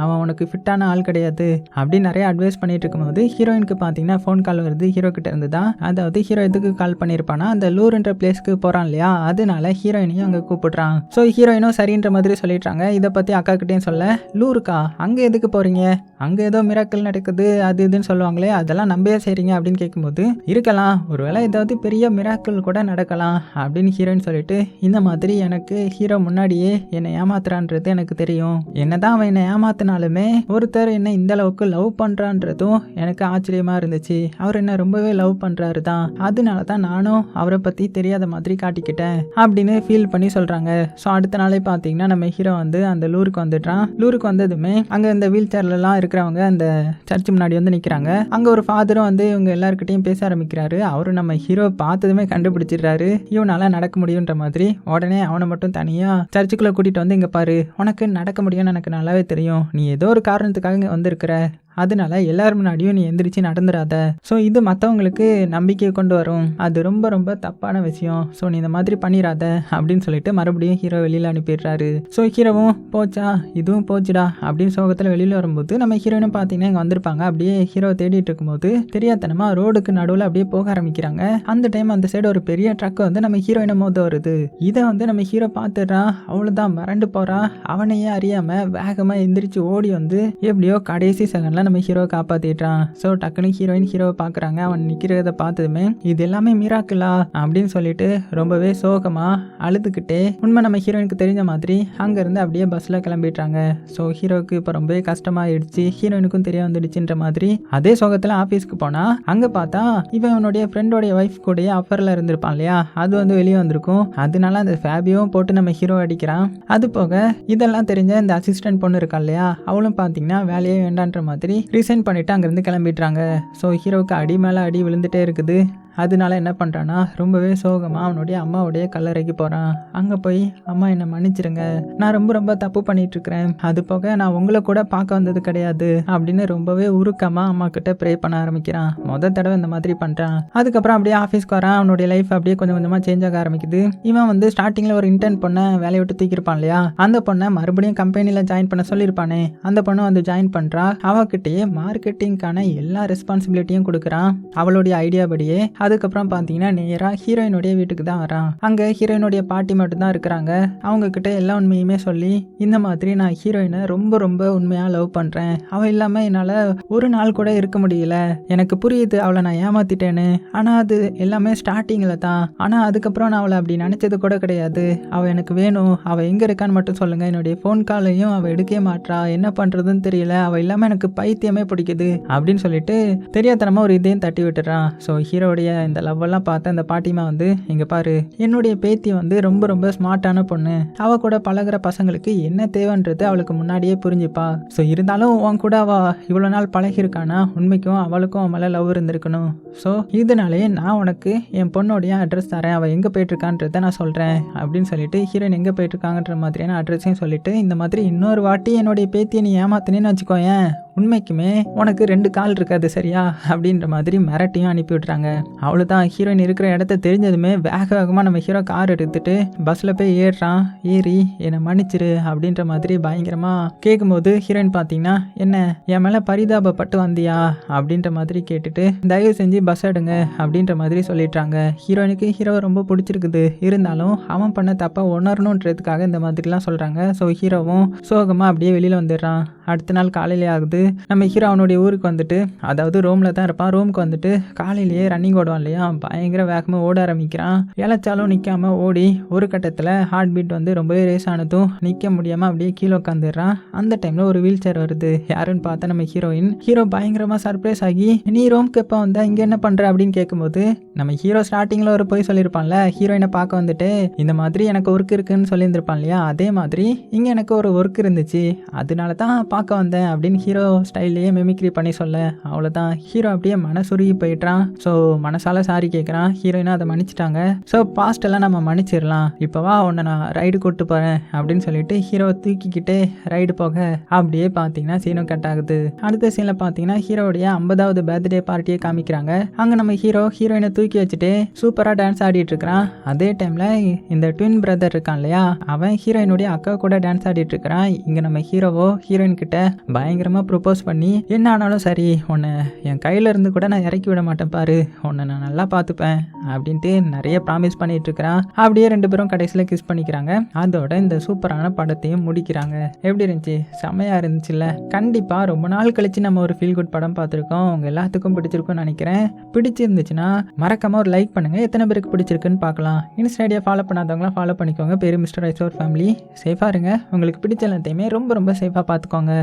அவன் உனக்கு ஃபிட்டான ஆள் கிடையாது அப்படின்னு நிறைய அட்வைஸ் பண்ணிட்டு இருக்கும்போது ஹீரோயினுக்கு பார்த்தீங்கன்னா ஃபோன் கால் வருது. ஹீரோ கிட்ட இருந்து தான் அதாவது ஹீரோ எதுக்கு கால் பண்ணியிருப்பானா அந்த லூர்ன்ற பிளேஸ்க்கு போகிறான் இல்லையா? அதனால ஹீரோயினையும் அங்கே கூப்பிடுறான். ஸோ ஹீரோயினும் சரின்ற மாதிரி சொல்லிடுறாங்க. இதை பற்றி அக்கா கிட்டேயும் சொல்ல லூருக்கா அங்கே எதுக்கு போகிறீங்க அங்கே ஏதோ மிராக்கள் நடக்குது அது இதுன்னு சொல்லுவாங்களே அதெல்லாம் நம்பவே செய்கிறீங்க அப்படின்னு கேட்கும்போது இருக்கலாம் ஒருவேளை ஏதாவது பெரிய மிராக்கள் கூட நடக்கலாம் அப்படின்னு ஹீரோயின் சொல்லிட்டு இந்த மாதிரி எனக்கு ஹீரோ முன்னாடியே என்னை ஏமாத்துறான்றது எனக்கு தெரியும். என்னதான் அவன் என்னை பார்த்தனாலுமே ஒருத்தர் என்ன இந்த அளவுக்கு லவ் பண்ணுறான்றதும் எனக்கு ஆச்சரியமா இருந்துச்சு. அவர் என்ன ரொம்பவே லவ் பண்ணுறாரு தான் அதனால தான் நானும் அவரை பற்றி தெரியாத மாதிரி காட்டிக்கிட்டேன் அப்படின்னு ஃபீல் பண்ணி சொல்கிறாங்க ஸோ அடுத்த நாளே பார்த்தீங்கன்னா நம்ம ஹீரோ வந்து அந்த லூருக்கு வந்துடுறான். லூருக்கு வந்ததுமே அங்கே இந்த வீல் சேர்லலாம் இருக்கிறவங்க அந்த சர்ச் முன்னாடி வந்து நிற்கிறாங்க அங்கே ஒரு ஃபாதரும் வந்து இவங்க எல்லாருக்கிட்டையும் பேச ஆரம்பிக்கிறாரு. அவரும் நம்ம ஹீரோ பார்த்ததுமே கண்டுபிடிச்சிடுறாரு. இவனால நடக்க முடியுன்ற மாதிரி உடனே அவனை மட்டும் தனியாக சர்ச்சுக்குள்ளே கூட்டிகிட்டு வந்து இங்கே பாரு உனக்கு நடக்க முடியும்னு எனக்கு நல்லாவே தெரியும். நீ ஏதோ ஒரு காரணத்துக்காக இங்கே வந்திருக்கிற. அதனால எல்லார் முன்னாடியும் நீ எந்திரிச்சு நடந்துடாத ஸோ இது மற்றவங்களுக்கு நம்பிக்கையை கொண்டு வரும். அது ரொம்ப ரொம்ப தப்பான விஷயம். ஸோ நீ இந்த மாதிரி பண்ணிடாத அப்படின்னு சொல்லிட்டு மறுபடியும் ஹீரோ வெளியில் அனுப்பிடுறாரு. ஸோ ஹீரோவும் போச்சா? இதுவும் போச்சுடா அப்படின்னு சோகத்தில் வெளியில் வரும்போது நம்ம ஹீரோயினும் பார்த்தீங்கன்னா இங்கே வந்திருப்பாங்க. அப்படியே ஹீரோ தேடிட்டு இருக்கும்போது தெரியாதனமா ரோடுக்கு நடுவில் அப்படியே போக ஆரம்பிக்கிறாங்க. அந்த டைம் அந்த சைடு ஒரு பெரிய ட்ரக் வந்து நம்ம ஹீரோயினை மோத வருது. இதை வந்து நம்ம ஹீரோ பார்த்துடுறான் அவ்வளோதான் மறண்டு போகிறான் அவனையே அறியாமல் வேகமாக எந்திரிச்சு ஓடி வந்து எப்படியோ கடைசி செகண்டில் நம்ம ஹீரோ காப்பாத்திட்டான் ஸோ டக்குனு ஹீரோயின் ஹீரோவை பார்க்குறாங்க. அவன் நிற்கிறத பார்த்ததுமே இது எல்லாமே மிராக்குலா அப்படின்னு சொல்லிட்டு ரொம்பவே சோகமா அழுதுகிட்டே உண்மை நம்ம ஹீரோயினுக்கு தெரிஞ்ச மாதிரி அங்கேருந்து அப்படியே பஸ்ஸில் கிளம்பிட்டாங்க ஸோ ஹீரோவுக்கு இப்போ ரொம்பவே கஷ்டமாயிடுச்சு. ஹீரோயினுக்கும் தெரிய வந்துடுச்சுன்ற மாதிரி அதே சோகத்தில் ஆஃபீஸ்க்கு போனால் அங்கே பார்த்தா இவன் அவனுடைய ஃப்ரெண்டோடைய ஒய்ஃப் கூடயே அஃபரில் இருந்திருப்பான் இல்லையா? அது வந்து வெளியே வந்திருக்கும். அதனால அந்த ஃபேபியும் போட்டு நம்ம ஹீரோ அடிக்கிறான். அது போக இதெல்லாம் தெரிஞ்ச இந்த அசிஸ்டன்ட் பொண்ணு இருக்கா இல்லையா? அவளும் பார்த்தீங்கன்னா வேலையே வேண்டான்ற மாதிரி ரிசைன் பண்ணிட்டு அங்கேருந்து கிளம்பிடுறாங்க. ஸோ ஹீரோவுக்கு அடி மேலே அடி விழுந்துட்டே இருக்குது. அதனால என்ன பண்ணுறான்னா ரொம்பவே சோகமாக அவனுடைய அம்மாவுடைய கல்லறைக்கு போகிறான் அங்கே போய் அம்மா என்னை மன்னிச்சிருங்க. நான் ரொம்ப ரொம்ப தப்பு பண்ணிட்டு இருக்கிறேன் அது போக நான் உங்களை கூட பார்க்க வந்தது கிடையாது. அப்படின்னு ரொம்பவே உருக்கமாக அம்மா கிட்ட ப்ரே பண்ண ஆரம்பிக்கிறான். மொதல் தடவை இந்த மாதிரி பண்ணுறான் அதுக்கப்புறம் அப்படியே ஆஃபீஸ்க்கு வரான். அவனுடைய லைஃப் அப்படியே கொஞ்சம் கொஞ்சமாக சேஞ்ச் ஆக ஆரம்பிக்குது. இவன் வந்து ஸ்டார்டிங்கில் ஒரு இன்டர்ன் பொண்ணை வேலையை விட்டு தூக்கியிருப்பான் இல்லையா? அந்த பொண்ணை மறுபடியும் கம்பெனியில் ஜாயின் பண்ண சொல்லியிருப்பானே. அந்த பொண்ணை வந்து ஜாயின் பண்ணுறா அவகிட்டயே மார்க்கெட்டிங்க்கான எல்லா ரெஸ்பான்சிபிலிட்டியும் கொடுக்குறான். அவளுடைய ஐடியா படியே அதுக்கப்புறம் பார்த்தீங்கன்னா நேராக ஹீரோயினுடைய வீட்டுக்கு தான் வரான். அங்கே ஹீரோயினுடைய பாட்டி மட்டும்தான் இருக்கிறாங்க. அவங்க கிட்ட எல்லா உண்மையுமே சொல்லி இந்த மாதிரி நான் ஹீரோயினை ரொம்ப ரொம்ப உண்மையாக லவ் பண்ணுறேன் அவள் இல்லாமல் என்னால் ஒரு நாள் கூட இருக்க முடியல. எனக்கு புரியுது அவளை நான் ஏமாத்திட்டேன்னு. ஆனால் அது எல்லாமே ஸ்டார்டிங்கில் தான். ஆனால் அதுக்கப்புறம் நான் அவளை அப்படி நினச்சது கூட கிடையாது. அவள் எனக்கு வேணும். அவள் எங்கே இருக்கான்னு மட்டும் சொல்லுங்கள் என்னுடைய ஃபோன் காலையும் அவள் எடுக்கவே மாட்றா. என்ன பண்ணுறதுன்னு தெரியல. அவள் இல்லாமல் எனக்கு பைத்தியமே பிடிக்குது. அப்படின்னு சொல்லிட்டு தெரியாதனமாக ஒரு இதையும் தட்டி விட்டுறான். ஸோ ஹீரோடைய இந்த லவ்வெல்லாம் பார்த்து அந்த பாட்டிமா வந்து இங்கே பாரு என்னுடைய பேத்தி வந்து ரொம்ப ரொம்ப ஸ்மார்ட்டான பொண்ணு. அவ கூட பழகுற பசங்களுக்கு என்ன தேவைன்றது அவளுக்கு முன்னாடியே புரிஞ்சுப்பா. ஸோ இருந்தாலும் உன் கூட அவ இவ்வளோ நாள் பழகிருக்கானா உண்மைக்கும் அவளுக்கும் அவன் மேலே லவ் இருந்திருக்கணும். ஸோ இதனாலே நான் உனக்கு என் பொண்ணோடைய அட்ரஸ் தரேன். அவள் எங்கே போயிட்டுருக்கான்றத நான் சொல்கிறேன் அப்படின்னு சொல்லிட்டு ஹீரோயின் எங்கே போயிட்டுருக்காங்கன்ற மாதிரியான அட்ரஸையும் சொல்லிட்டு இந்த மாதிரி இன்னொரு வாட்டி என்னுடைய பேத்தியை நீ ஏமாத்தினேன்னு வச்சுக்கோயேன். உண்மைக்குமே உனக்கு ரெண்டு கால் இருக்காது சரியா? அப்படின்ற மாதிரி மிரட்டியும் அனுப்பி விட்றாங்க அவ்வளோதான் ஹீரோயின் இருக்கிற இடத்த தெரிஞ்சதுமே வேக வேகமாக நம்ம ஹீரோ கார் எடுத்துட்டு பஸ்ஸில் போய் ஏறுறான். ஏறி என்னை மன்னிச்சிரு அப்படின்ற மாதிரி பயங்கரமாக கேட்கும்போது ஹீரோயின் பார்த்தீங்கன்னா என்ன என் மேலே பரிதாபப்பட்டு வந்தியா? அப்படின்ற மாதிரி கேட்டுட்டு தயவு செஞ்சு பஸ் எடுங்க அப்படின்ற மாதிரி சொல்லிடுறாங்க. ஹீரோயினுக்கு ஹீரோவை ரொம்ப பிடிச்சிருக்குது. இருந்தாலும் அவன் பண்ண தப்பை உணரணுன்றதுக்காக இந்த மாதிரிலாம் சொல்கிறாங்க ஸோ ஹீரோவும் சோகமாக அப்படியே வெளியில் வந்துடுறான். அடுத்த நாள் காலையிலே ஆகுது நம்ம ஹீரோ அவனுடைய ஊருக்கு வந்துட்டு அதாவது ரோமில் தான் இருப்பான். ரோமுக்கு வந்துட்டு காலையிலேயே ரன்னிங் ஓடுவான் இல்லையா? பயங்கர வேகமாக ஓட ஆரம்பிக்கிறான். இழைச்சாலும் நிற்காம ஓடி ஒரு கட்டத்தில் ஹார்ட் பீட் வந்து ரொம்பவே ரேஸ் ஆனதும் நிற்க முடியாமல் அப்படியே கீழே உட்காந்துடுறான் அந்த டைமில் ஒரு வீல் சேர் வருது. யாருன்னு பார்த்தா நம்ம ஹீரோயின் ஹீரோ பயங்கரமாக சர்ப்ரைஸ் ஆகி நீ ரோம்க்கு எப்போ வந்த? இங்கே என்ன பண்ணுற அப்படின்னு கேட்கும்போது நம்ம ஹீரோ ஸ்டார்டிங்கில் ஒரு போய் சொல்லியிருப்பான்ல. ஹீரோயினை பார்க்க வந்துட்டு இந்த மாதிரி எனக்கு ஒர்க் இருக்குன்னு சொல்லியிருந்திருப்பான் இல்லையா? அதே மாதிரி இங்கே எனக்கு ஒரு ஒர்க் இருந்துச்சு. அதனால தான் பார்க்க வந்தேன் அப்படின்னு ஹீரோ ஸ்டைல்லையே மெமிக்ரி பண்ணி சொல்ல. அவ்வளோதான் ஹீரோ அப்படியே மனசுருகி போயிட்டான் ஸோ மனசால சாரி கேட்குறான் ஹீரோயினா அதை மன்னிச்சிட்டாங்க. ஸோ பாஸ்ட் எல்லாம் நம்ம மன்னிச்சிடலாம். இப்போவா உன்னை நான் ரைடு கூட்டு போகிறேன் அப்படின்னு சொல்லிட்டு ஹீரோவை தூக்கிக்கிட்டே ரைடு போக அப்படியே பார்த்தீங்கன்னா சீனும் கட் ஆகுது. அடுத்த சீனில் பார்த்தீங்கன்னா ஹீரோவுடைய ஐம்பதாவது பர்த்டே பார்ட்டியை காமிக்கிறாங்க. அங்கே நம்ம ஹீரோ ஹீரோயினை தூக்கி வச்சுட்டு சூப்பராக டான்ஸ் ஆடிட்டு இருக்கிறான். அதே டைமில் இந்த ட்வின் பிரதர் இருக்கான் இல்லையா? அவன் ஹீரோயினுடைய அக்கா கூட டான்ஸ் ஆடிட்டு இருக்கிறான். இங்கே நம்ம ஹீரோவோ ஹீரோயின் கிட்ட பயங்கரமாக ப்ரொப்போஸ் பண்ணி என்ன ஆனாலும் சரி உன்னை என் கையில் இருந்து கூட நான் இறக்கி விட மாட்டேன் பாரு. உன்னை நான் நல்லா பார்த்துப்பேன் அப்படின்ட்டு நிறைய ப்ராமிஸ் பண்ணிட்டு இருக்கிறான். அப்படியே ரெண்டு பேரும் கடைசியில் கிஸ் பண்ணிக்கிறாங்க. அதோட இந்த சூப்பரான படத்தையும் முடிக்கிறாங்க. எப்படி இருந்துச்சு? செமையாக இருந்துச்சுல்ல. கண்டிப்பாக ரொம்ப நாள் கழிச்சு நம்ம ஒரு ஃபீல் குட் படம் பார்த்துருக்கோம். உங்கள் எல்லாத்துக்கும் பிடிச்சிருக்கும்னு நினைக்கிறேன். பிடிச்சிருந்துச்சுன்னா மறக்காம ஒரு லைக் பண்ணுங்க. எத்தனை பேருக்கு பிடிச்சிருக்குன்னு பார்க்கலாம். இன்ஸ்டாடியா ஃபாலோ பண்ணாதவங்களாம் ஃபாலோ பண்ணிக்கோங்க. பேர் மிஸ்டர் ஐசோர் ஃபேமிலி சேஃபாக இருங்க. உங்களுக்கு பிடிச்ச எல்லாத்தையுமே ரொம்ப ரொம்ப சேஃபாக பார்த்துக்கோங்க.